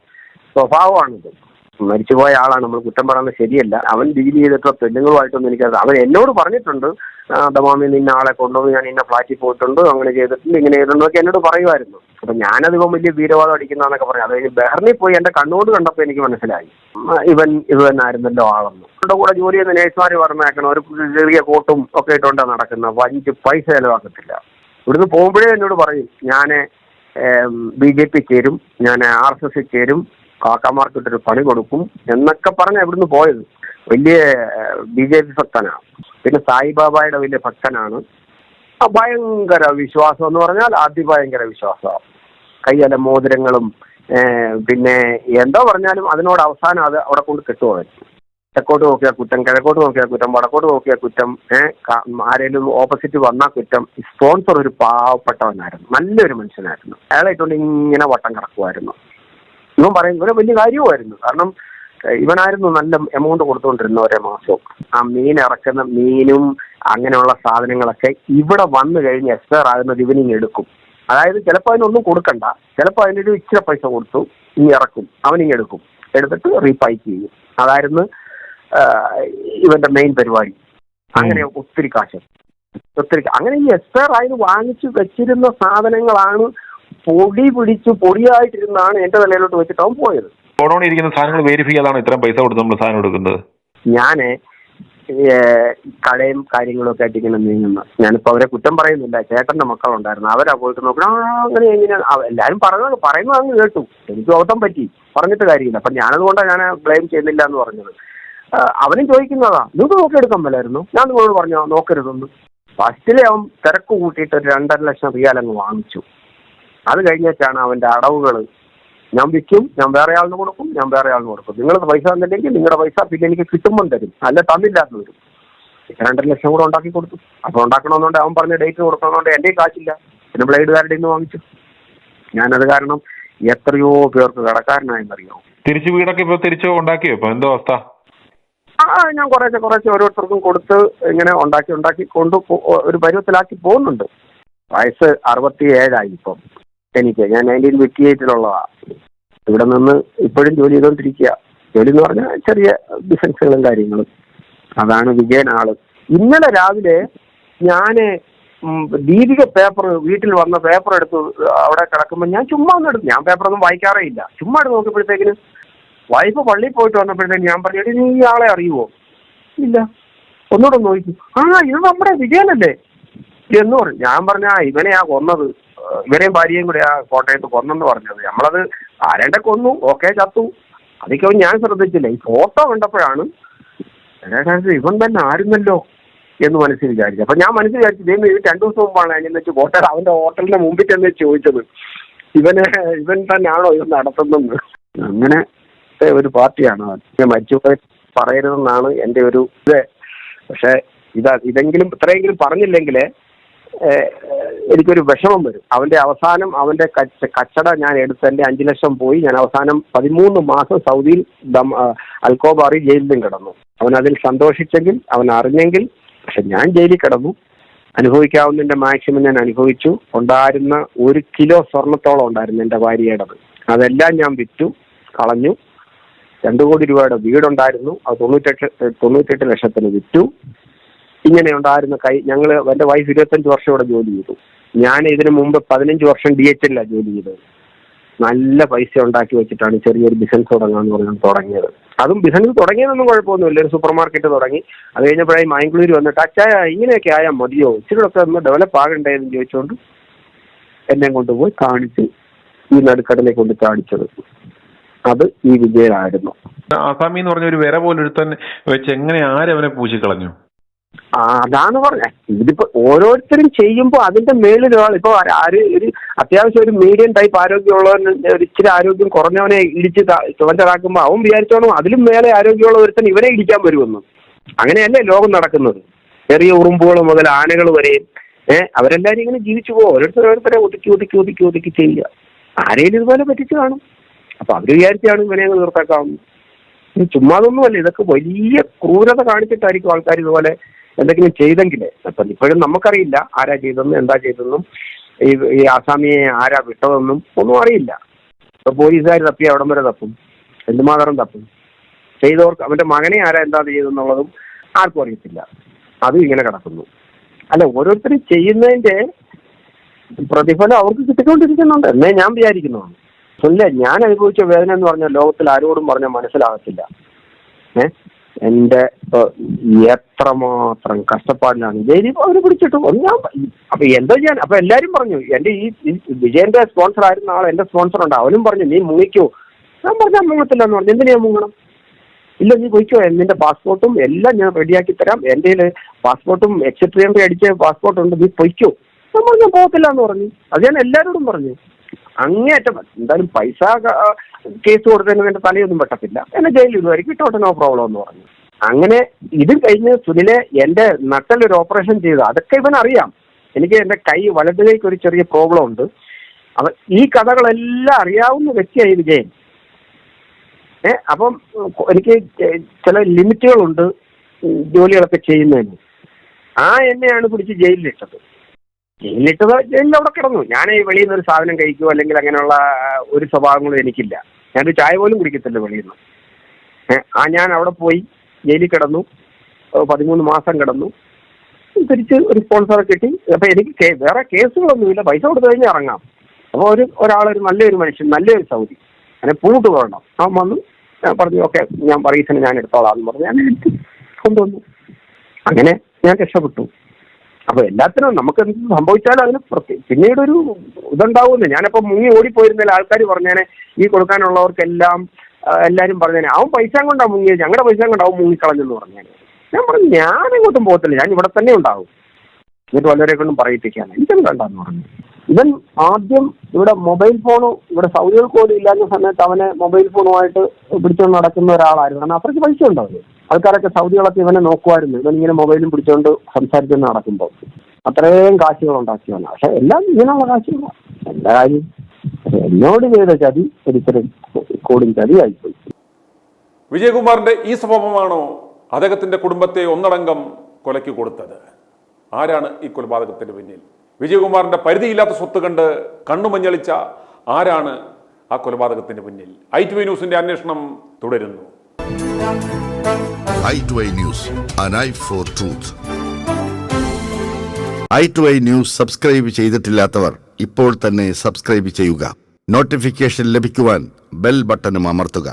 സ്വഭാവമാണിത്. മരിച്ചുപോയ ആളാണ്. നമ്മൾ കുറ്റം പറയുന്നത് ശരിയല്ല. അവൻ ഡീൽ ചെയ്തിട്ടുള്ള പെണ്ണുങ്ങളുമായിട്ടൊന്നും എനിക്കത് അവൻ എന്നോട് പറഞ്ഞിട്ടുണ്ട് ദമാമി നിന്ന ആളെ കൊണ്ടുവന്ന് ഞാൻ ഇന്ന ഫ്ലാറ്റിൽ പോയിട്ടുണ്ട് അങ്ങനെ ചെയ്തിട്ടുണ്ട് ഇങ്ങനെ ചെയ്തിട്ടുണ്ടൊക്കെ എന്നോട് പറയുമായിരുന്നു. അപ്പൊ ഞാനതിപ്പോ വലിയ വീരവാദം അടിക്കുന്നതെന്നൊക്കെ പറഞ്ഞു അത് കഴിഞ്ഞ് ബഹറിനിൽ പോയി എന്റെ കണ്ണോട് കണ്ടപ്പോൾ എനിക്ക് മനസ്സിലായി. ഇവൻ ഇവൻ ആയിരുന്നല്ലോ ആളെന്ന്. അവരുടെ കൂടെ ജോലി ചെയ്യുന്ന നേഴ്സുമാർ പറഞ്ഞേക്കണം ഒരു ചെറിയ കോട്ടും ഒക്കെ ഇട്ടുകൊണ്ടാണ് നടക്കുന്നത് അഞ്ച് പൈസ ചെലവാക്കത്തില്ല. ഇവിടുന്ന് പോകുമ്പോഴേ എന്നോട് പറയും ഞാൻ ബി ജെ പി ചേരും ഞാൻ ആർ എസ് എസ് ചേരും കാക്കാമാർക്കിട്ടൊരു പണി കൊടുക്കും എന്നൊക്കെ പറഞ്ഞ എവിടുന്ന് പോയത്. വലിയ ബി ജെ പി ഭക്തനാണ്. പിന്നെ സായിബാബായുടെ വലിയ ഭക്തനാണ്. ഭയങ്കര വിശ്വാസം എന്ന് പറഞ്ഞാൽ അതിഭയങ്കര വിശ്വാസമാണ് കയ്യല മോതിരങ്ങളും പിന്നെ എന്തോ പറഞ്ഞാലും അതിനോട് അവസാനം അത് അവിടെ കൊണ്ട് കെട്ടുപോകും തെക്കോട്ട് നോക്കിയാൽ കുറ്റം കിഴക്കോട്ട് നോക്കിയാൽ കുറ്റം വടക്കോട്ട് നോക്കിയാൽ കുറ്റം ആരെങ്കിലും ഓപ്പോസിറ്റ് വന്നാൽ കുറ്റം. സ്പോൺസർ ഒരു പാവപ്പെട്ടവനായിരുന്നു. നല്ലൊരു മനുഷ്യനായിരുന്നു. അയാളായിട്ടുണ്ട് ഇങ്ങനെ വട്ടം കിടക്കുമായിരുന്നു ഇവൻ പറയുന്നത് ഒരു വലിയ കാര്യമായിരുന്നു കാരണം ഇവനായിരുന്നു നല്ല എമൗണ്ട് കൊടുത്തുകൊണ്ടിരുന്ന ഒരേ മാസവും ആ മീൻ ഇറക്കുന്ന മീനും അങ്ങനെയുള്ള സാധനങ്ങളൊക്കെ ഇവിടെ വന്നു കഴിഞ്ഞ് എക്സ്പയർ ആകുന്നത് ഇവനിങ് എടുക്കും. അതായത് ചിലപ്പോൾ അതിനൊന്നും കൊടുക്കണ്ട. ചിലപ്പോൾ അതിനൊരു ഇച്ചിരി പൈസ കൊടുത്തു ഇനി ഇറക്കും. അവനിങ് എടുക്കും. എടുത്തിട്ട് റീപൈക്ക് ചെയ്യും. അതായിരുന്നു ഇവന്റെ മെയിൻ പരിപാടി. അങ്ങനെ ഒത്തിരി കാശ്. ഒത്തിരി അങ്ങനെ ഈ എക്സ്പയർ ആയത് വാങ്ങിച്ചു വെച്ചിരുന്ന സാധനങ്ങളാണ് പൊടി പിടിച്ച് പൊടിയായിട്ടിരുന്നാണ് എന്റെ തലയിലോട്ട് വെച്ചിട്ട് അവൻ പോയത്. ഗോഡൌണിൽ ഇരിക്കുന്ന സാധനങ്ങൾ വെരിഫൈ ചെയ്താണ് ഇത്രയും പൈസ കൊടുത്ത് നമ്മൾ സാധനം എടുക്കുന്നത്? ഞാൻ കടയും കാര്യങ്ങളും ഒക്കെ ആയിട്ട് ഇങ്ങനെ നീങ്ങുന്ന. ഞാനിപ്പോ അവരെ കുറ്റം പറയുന്നില്ല. ചേട്ടന്റെ മക്കളുണ്ടായിരുന്നു. അവരാ പോയിട്ട് നോക്കണം അങ്ങനെ എങ്ങനെ എല്ലാരും പറഞ്ഞു പറയുന്നത് അങ്ങ് കേട്ടു. എനിക്ക് ഓട്ടം പറ്റി. പറഞ്ഞിട്ട് കാര്യമില്ല. അപ്പൊ ഞാനതുകൊണ്ടാണ് ഞാൻ ബ്ലെയിം ചെയ്യുന്നില്ല എന്ന് പറഞ്ഞത് അവനും ചോദിക്കുന്നതാ നിങ്ങൾക്ക് നോക്കിയെടുക്കാൻ മേലായിരുന്നു? ഞാൻ നിങ്ങളോട് പറഞ്ഞോ നോക്കരുതെന്ന്. ഫസ്റ്റിലെ അവൻ തിരക്ക് കൂട്ടിയിട്ട് ഒരു രണ്ടര ലക്ഷം റിയാൽ അങ്ങ് വാങ്ങിച്ചു. അത് കഴിഞ്ഞിട്ടാണ് അവന്റെ അടവുകൾ. ഞാൻ വിൽക്കും ഞാൻ വേറെ ആളിന് കൊടുക്കും ഞാൻ വേറെ ആളിന് കൊടുക്കും. നിങ്ങളുടെ പൈസ തന്നില്ലെങ്കിൽ നിങ്ങളുടെ പൈസ പിന്നെ എനിക്ക് കിട്ടുമ്പോൾ തരും. അല്ല തന്നില്ലാന്ന് വരും രണ്ടര ലക്ഷം കൂടെ ഉണ്ടാക്കി കൊടുത്തു. അപ്പൊ ഉണ്ടാക്കണമെന്നുണ്ട് അവൻ പറഞ്ഞ ഡേറ്റ് കൊടുക്കണമെന്നുണ്ട് എന്റെയും കാശില്ല. പിന്നെ ബ്ലേഡുകാരുടെ നിന്ന് വാങ്ങിച്ചു. ഞാനത് കാരണം എത്രയോ പേർക്ക് കടക്കാരനായെന്നറിയോ? തിരിച്ചു വീടൊക്കെ ഇപ്പൊ തിരിച്ചു ഉണ്ടാക്കിയോ? ഇപ്പൊ എന്തോ അവസ്ഥ? ആ ഞാൻ കുറേശ്ശെ കുറേശ്ശെ ഓരോരുത്തർക്കും കൊടുത്ത് ഇങ്ങനെ ഉണ്ടാക്കി ഉണ്ടാക്കി കൊണ്ട് ഒരു പരുവത്തിലാക്കി പോകുന്നുണ്ട്. വയസ്സ് അറുപത്തി ഏഴായി ഇപ്പം. എനിക്ക് ഞാൻ നയന്റീൻ ഫിഫ്റ്റി എയ്റ്റിലുള്ളതാ ഇവിടെ നിന്ന് ഇപ്പോഴും ജോലി ചെയ്തുകൊണ്ടിരിക്കുക. ജോലി എന്ന് പറഞ്ഞാൽ ചെറിയ ബിസിനസ്സുകളും കാര്യങ്ങളും. അതാണ് വിജയൻ ആൾ. ഇന്നലെ രാവിലെ ഞാൻ ദീപിക പേപ്പർ വീട്ടിൽ വന്ന പേപ്പർ എടുത്ത് അവിടെ കിടക്കുമ്പോൾ ഞാൻ ചുമ്മാ ഒന്ന് എടുത്തു. ഞാൻ പേപ്പറൊന്നും വായിക്കാറേ ഇല്ല. ചുമ്മാ എടുത്ത് നോക്കിയപ്പോഴത്തേക്കിന് വൈഫ് പള്ളിയിൽ പോയിട്ട് വന്നപ്പോഴത്തേക്ക് ഞാൻ പറഞ്ഞു "എടീ, നീ ഈ ആളെ അറിയുവോ? ഇല്ല. ഒന്നുകൂടെ ഒന്ന് നോക്കി ആ ഇത് നമ്മുടെ വിജയനല്ലേ? എന്ന് പറഞ്ഞു. ഞാൻ പറഞ്ഞ "ആ, ഇവനെയാ കൊന്നത്. ഇവരെയും ഭാര്യയും കൂടെ ആ കോട്ടയത്ത് കൊന്നെന്ന് പറഞ്ഞത്. നമ്മളത് ആരേണ്ട കൊന്നു. ഓക്കെ ചത്തു. അതൊക്കെ ഞാൻ ശ്രദ്ധിച്ചില്ല. ഈ ഫോട്ടോ കണ്ടപ്പോഴാണ് ഇത് ഇവൻ തന്നെ ആരുന്നല്ലോ എന്ന് മനസ്സിൽ വിചാരിച്ചു അപ്പൊ ഞാൻ മനസ്സിൽ വിചാരിച്ചു ദൈവം ഇത് രണ്ടു ദിവസം മുമ്പാണ് അതിനെ വെച്ച് ഹോട്ടൽ അവന്റെ ഹോട്ടലിന്റെ മുമ്പിൽ തന്നെ ചോദിച്ചത്. ഇവന് ഇവൻ തന്നെയാണോ ഇത് നടത്തുന്നത് അങ്ങനെ ഒരു പാർട്ടിയാണ്. മരിച്ചു മരിച്ചുപോയി പറയരുതെന്നാണ് എന്റെ ഒരു ഇത്. പക്ഷെ ഇതാ ഇതെങ്കിലും ഇത്രയെങ്കിലും പറഞ്ഞില്ലെങ്കിൽ എനിക്കൊരു വിഷമം വരും. അവന്റെ അവസാനം അവന്റെ കച്ചട ഞാൻ എടുത്ത് എന്റെ അഞ്ചു ലക്ഷം പോയി. ഞാൻ അവസാനം പതിമൂന്ന് മാസം സൗദിയിൽ ദം- അൽക്കോബാറി ജയിലിലും കിടന്നു. അവൻ അതിൽ സന്തോഷിച്ചെങ്കിൽ അവൻ അറിഞ്ഞെങ്കിൽ പക്ഷെ ഞാൻ ജയിലിൽ കിടന്നു. അനുഭവിക്കാവുന്നതിന്റെ മാക്സിമം ഞാൻ അനുഭവിച്ചു. ഉണ്ടായിരുന്ന ഒരു കിലോ സ്വർണത്തോളം ഉണ്ടായിരുന്നു എന്റെ ഭാര്യയുടേത്. അതെല്ലാം ഞാൻ വിറ്റു കളഞ്ഞു. രണ്ടു കോടി രൂപയുടെ വീടുണ്ടായിരുന്നു. അത് തൊണ്ണൂറ്റെട്ട് തൊണ്ണൂറ്റെട്ട് ലക്ഷത്തിന് വിറ്റു. ഇങ്ങനെ ഉണ്ടായിരുന്ന കൈ ഞങ്ങൾ എന്റെ വൈഫ് ഇരുപത്തഞ്ച് വർഷം ഇവിടെ ജോലി ചെയ്തു. ഞാൻ ഇതിനു മുമ്പ് പതിനഞ്ച് വർഷം ഡി എച്ച് എല്ലാണ് ജോലി ചെയ്തത്. നല്ല പൈസ ഉണ്ടാക്കി വെച്ചിട്ടാണ് ചെറിയൊരു ബിസിനസ് തുടങ്ങാന്ന് പറഞ്ഞാൽ തുടങ്ങിയത്. അതും ബിസിനസ് തുടങ്ങിയതൊന്നും കുഴപ്പമൊന്നുമില്ല. ഒരു സൂപ്പർ മാർക്കറ്റ് തുടങ്ങി. അത് കഴിഞ്ഞപ്പോഴായി മാംഗ്ലൂർ വന്നിട്ട് അച്ചായ ഇങ്ങനെയൊക്കെ ആയാൽ മതിയോ? ഇച്ചിരി ഒക്കെ ഒന്ന് ഡെവലപ്പ് ആകണ്ടേ എന്ന് ചോദിച്ചുകൊണ്ട് എന്നെ കൊണ്ടുപോയി കാണിച്ച് ഈ നടുക്കടലെ കൊണ്ട് കാണിച്ചത്. അത് ഈ വിജയനായിരുന്നു. ആസാമി എന്ന് പറഞ്ഞ ഒരു വിര പോലെ ഒരുത്തൻ വെച്ച് എങ്ങനെ ആരവനെ പൂശിക്കളഞ്ഞു? ആ, അതാണ് പറഞ്ഞ. ഇതിപ്പോ ഓരോരുത്തരും ചെയ്യുമ്പോൾ അതിന്റെ മേളിൽ ഒരാൾ ഇപ്പൊ ആര് ഒരു അത്യാവശ്യം ഒരു മീഡിയം ടൈപ്പ് ആരോഗ്യമുള്ളവൻ ഒരു ഇച്ചിരി ആരോഗ്യം കുറഞ്ഞവനെ ഇടിച്ച് ചുവഞ്ചറാക്കുമ്പോൾ അവൻ വിചാരിച്ചോണം അതിലും മേലെ ആരോഗ്യമുള്ള ഒരുത്തൻ ഇവനെ ഇടിക്കാൻ വരുമെന്ന്. അങ്ങനെയല്ലേ ലോകം നടക്കുന്നത്. ചെറിയ ഉറുമ്പുകൾ മുതൽ ആനകൾ വരെയും ഏഹ് അവരെല്ലാരും ഇങ്ങനെ ജീവിച്ചു പോകും ഓരോരുത്തർ ഓരോരുത്തരെ ഒതുക്കി ഒതുക്കി ഒതുക്കി ഒതുക്കി ചെയ്യുക. ആരെയും ഇതുപോലെ പറ്റിച്ചു കാണും. അപ്പൊ അവർ വിചാരിച്ചാണ് ഇവനെ ഇത് ചുമ്മാതൊന്നുമല്ല ഇതൊക്കെ വലിയ ക്രൂരത കാണിച്ചിട്ടായിരിക്കും ആൾക്കാർ ഇതുപോലെ എന്തെങ്കിലും ചെയ്തെങ്കിലേ. അപ്പം ഇപ്പോഴും നമുക്കറിയില്ല ആരാ ചെയ്തെന്നും എന്താ ചെയ്തെന്നും ഈ ഈ ആസാമിയെ ആരാ വിട്ടതെന്നും ഒന്നും അറിയില്ല. ഇപ്പൊ പോലീസുകാർ തപ്പി അവിടം വരെ തപ്പും. എന്തുമാത്രം തപ്പും. ചെയ്തവർക്ക് അവന്റെ മകനെ ആരാ എന്താ ചെയ്തെന്നുള്ളതും ആർക്കും അറിയത്തില്ല. അതും ഇങ്ങനെ കിടക്കുന്നു. അല്ല ഓരോരുത്തരും ചെയ്യുന്നതിന്റെ പ്രതിഫലം അവർക്ക് കിട്ടിക്കൊണ്ടിരിക്കുന്നുണ്ട്. എന്നേ ഞാൻ വിചാരിക്കുന്നതാണ് ഇല്ല ഞാൻ അനുഭവിച്ച വേദന എന്ന് പറഞ്ഞാൽ ലോകത്തിൽ ആരോടും പറഞ്ഞാൽ മനസ്സിലാകത്തില്ല. ഏ? എന്റെ എത്രമാത്രം കഷ്ടപ്പാടിലാണ്. ജയിലിൽ അവർ പിടിച്ചിട്ടു. ഞാൻ അപ്പൊ എന്തോ ചെയ്യാൻ അപ്പൊ എല്ലാരും പറഞ്ഞു എന്റെ ഈ വിജയന്റെ സ്പോൺസർ ആയിരുന്ന ആൾ എന്റെ സ്പോൺസർ ഉണ്ട്. അവനും പറഞ്ഞു നീ മുങ്ങിക്കോ. ഞാൻ പറഞ്ഞാൽ മുങ്ങത്തില്ല എന്ന് പറഞ്ഞു. എന്തിനാ മുങ്ങണം? ഇല്ല നീ പോയിക്കോ. നിന്റെ പാസ്പോർട്ടും എല്ലാം ഞാൻ റെഡിയാക്കി തരാം. എന്റെ പാസ്പോർട്ടും എക്സെട്രി എൻട്രി അടിച്ച പാസ്പോർട്ട് ഉണ്ട്. നീ പൊയ്ക്കോ. ഞാൻ പറഞ്ഞു പോകത്തില്ല എന്ന് പറഞ്ഞു. അത് ഞാൻ എല്ലാരോടും പറഞ്ഞു. അങ്ങേയറ്റം എന്തായാലും പൈസ കേസ് കൊടുത്തതിന് എന്റെ തലയൊന്നും പെട്ടത്തില്ല എന്നെ ജയിലിൽ ഇടുമായിരിക്കും കിട്ടോട്ടെ നോ പ്രോബ്ലം എന്ന് പറഞ്ഞു. അങ്ങനെ ഇത് കഴിഞ്ഞ് സുനിലെ എന്റെ നട്ടലൊരു ഓപ്പറേഷൻ ചെയ്തു. അതൊക്കെ ഇവൻ അറിയാം. എനിക്ക് എന്റെ കൈ വലതിലേക്ക് ഒരു ചെറിയ പ്രോബ്ലം ഉണ്ട്. അവ ഈ കഥകളെല്ലാം അറിയാവുന്ന വ്യക്തിയായി വിജയൻ. ഏ അപ്പം എനിക്ക് ചില ലിമിറ്റുകളുണ്ട് ജോലികളൊക്കെ ചെയ്യുന്നതിന്. ആ എന്നെയാണ് പിടിച്ച് ജയിലിലിട്ടത്. ജയിലിലിട്ടത് ജയിലിൽ അവിടെ കിടന്നു. ഞാൻ ഈ വെളിയിൽ നിന്ന് ഒരു സാധനം കഴിക്കുക അല്ലെങ്കിൽ അങ്ങനെയുള്ള ഒരു സ്വഭാവങ്ങളും എനിക്കില്ല. ഞാനൊരു ചായ പോലും കുടിക്കത്തില്ല വെളിയിൽ നിന്ന്. ആ ഞാൻ അവിടെ പോയി ജയിലിൽ കിടന്നു. പതിമൂന്ന് മാസം കിടന്നു. തിരിച്ച് ഒരു സ്പോൺസറെ കിട്ടി. അപ്പൊ എനിക്ക് വേറെ കേസുകളൊന്നുമില്ല. പൈസ കൊടുത്തു കഴിഞ്ഞാൽ ഇറങ്ങാം. അപ്പോൾ ഒരു ഒരാളൊരു നല്ലൊരു മനുഷ്യൻ നല്ലൊരു സൗദി. അങ്ങനെ പൂട്ട് വേണം അവൻ വന്നു. ഞാൻ പറഞ്ഞു ഓക്കെ ഞാൻ പറയുന്നത് ഞാൻ എടുത്തോളാം എന്ന് പറഞ്ഞു. ഞാൻ എടുത്ത്. കൊണ്ടുവന്നു. അങ്ങനെ ഞാൻ രക്ഷപ്പെട്ടു. അപ്പൊ എല്ലാത്തിനും നമുക്ക് എന്ത് സംഭവിച്ചാലും അതിന് പിന്നീട് ഒരു ഇതുണ്ടാവുമെന്ന്. ഞാനിപ്പോ മുങ്ങി ഓടിപ്പോയിരുന്നതിൽ ആൾക്കാർ പറഞ്ഞേനെ ഈ കൊടുക്കാനുള്ളവർക്കെല്ലാം എല്ലാരും പറഞ്ഞേനെ. അവൻ പൈസ കൊണ്ടാ മുങ്ങിയത്. ഞങ്ങളുടെ പൈസ കൊണ്ട് അവൻ മുങ്ങിക്കളഞ്ഞെന്ന് പറഞ്ഞേനെ. ഞാൻ പറഞ്ഞു ഞാൻ എങ്ങോട്ടും പോകത്തില്ല. ഞാൻ ഇവിടെ തന്നെ ഉണ്ടാവും. എന്നിട്ട് വല്ലവരെ കൊണ്ടും പറയിപ്പിക്കാൻ എനിക്കൊന്നും വേണ്ടെന്ന് പറഞ്ഞു. ഇവൻ ആദ്യം ഇവിടെ മൊബൈൽ ഫോൺ ഇവിടെ സൗദികൾ പോലും ഇല്ലാത്ത സമയത്ത് അവനെ മൊബൈൽ ഫോണുമായിട്ട് പിടിച്ചുകൊണ്ട് നടക്കുന്ന ഒരാളായിരുന്നു. കാരണം അത്രയ്ക്ക് പൈസ ഉണ്ട് ആൾക്കാരൊക്കെ സൗദികളൊക്കെ ഇവനെ നോക്കുമായിരുന്നു. ഇവൻ ഇങ്ങനെ മൊബൈലും പിടിച്ചുകൊണ്ട് സംസാരിച്ചുകൊണ്ട് നടക്കുമ്പോൾ അത്രയും കാശുകൾ ഉണ്ടാക്കിയവനാണ് പക്ഷെ എല്ലാം ഇങ്ങനെയുള്ള കാശുകളാണ് എന്താ കാര്യം എന്നോട് ചെയ്ത ചതി ഒരിക്കലും ചതി ചതിയായിപ്പോയി. വിജയകുമാറിന്റെ ഈ സ്വഭാവമാണോ അദ്ദേഹത്തിന്റെ കുടുംബത്തെ ഒന്നടങ്കം കൊലയ്ക്ക് കൊടുത്തത്? ആരാണ് ഈ കൊലപാതകത്തിന് പിന്നിൽ? വിജയകുമാറിന്റെ പരിധിയില്ലാത്ത സ്വത്ത് കണ്ട് കണ്ണുമഞ്ഞളിച്ച ആരാണ് ആ കൊലപാതകത്തിന് പിന്നിൽ? ഐ ടി ന്യൂസിന്റെ അന്വേഷണം തുടരുന്നു. I to I news I I news subscribe ചെയ്തിട്ടില്ലാത്തവർ ഇപ്പോൾ തന്നെ സബ്സ്ക്രൈബ് ചെയ്യുക. നോട്ടിഫിക്കേഷൻ ലഭിക്കുവാൻ ബെൽ ബട്ടണും അമർത്തുക.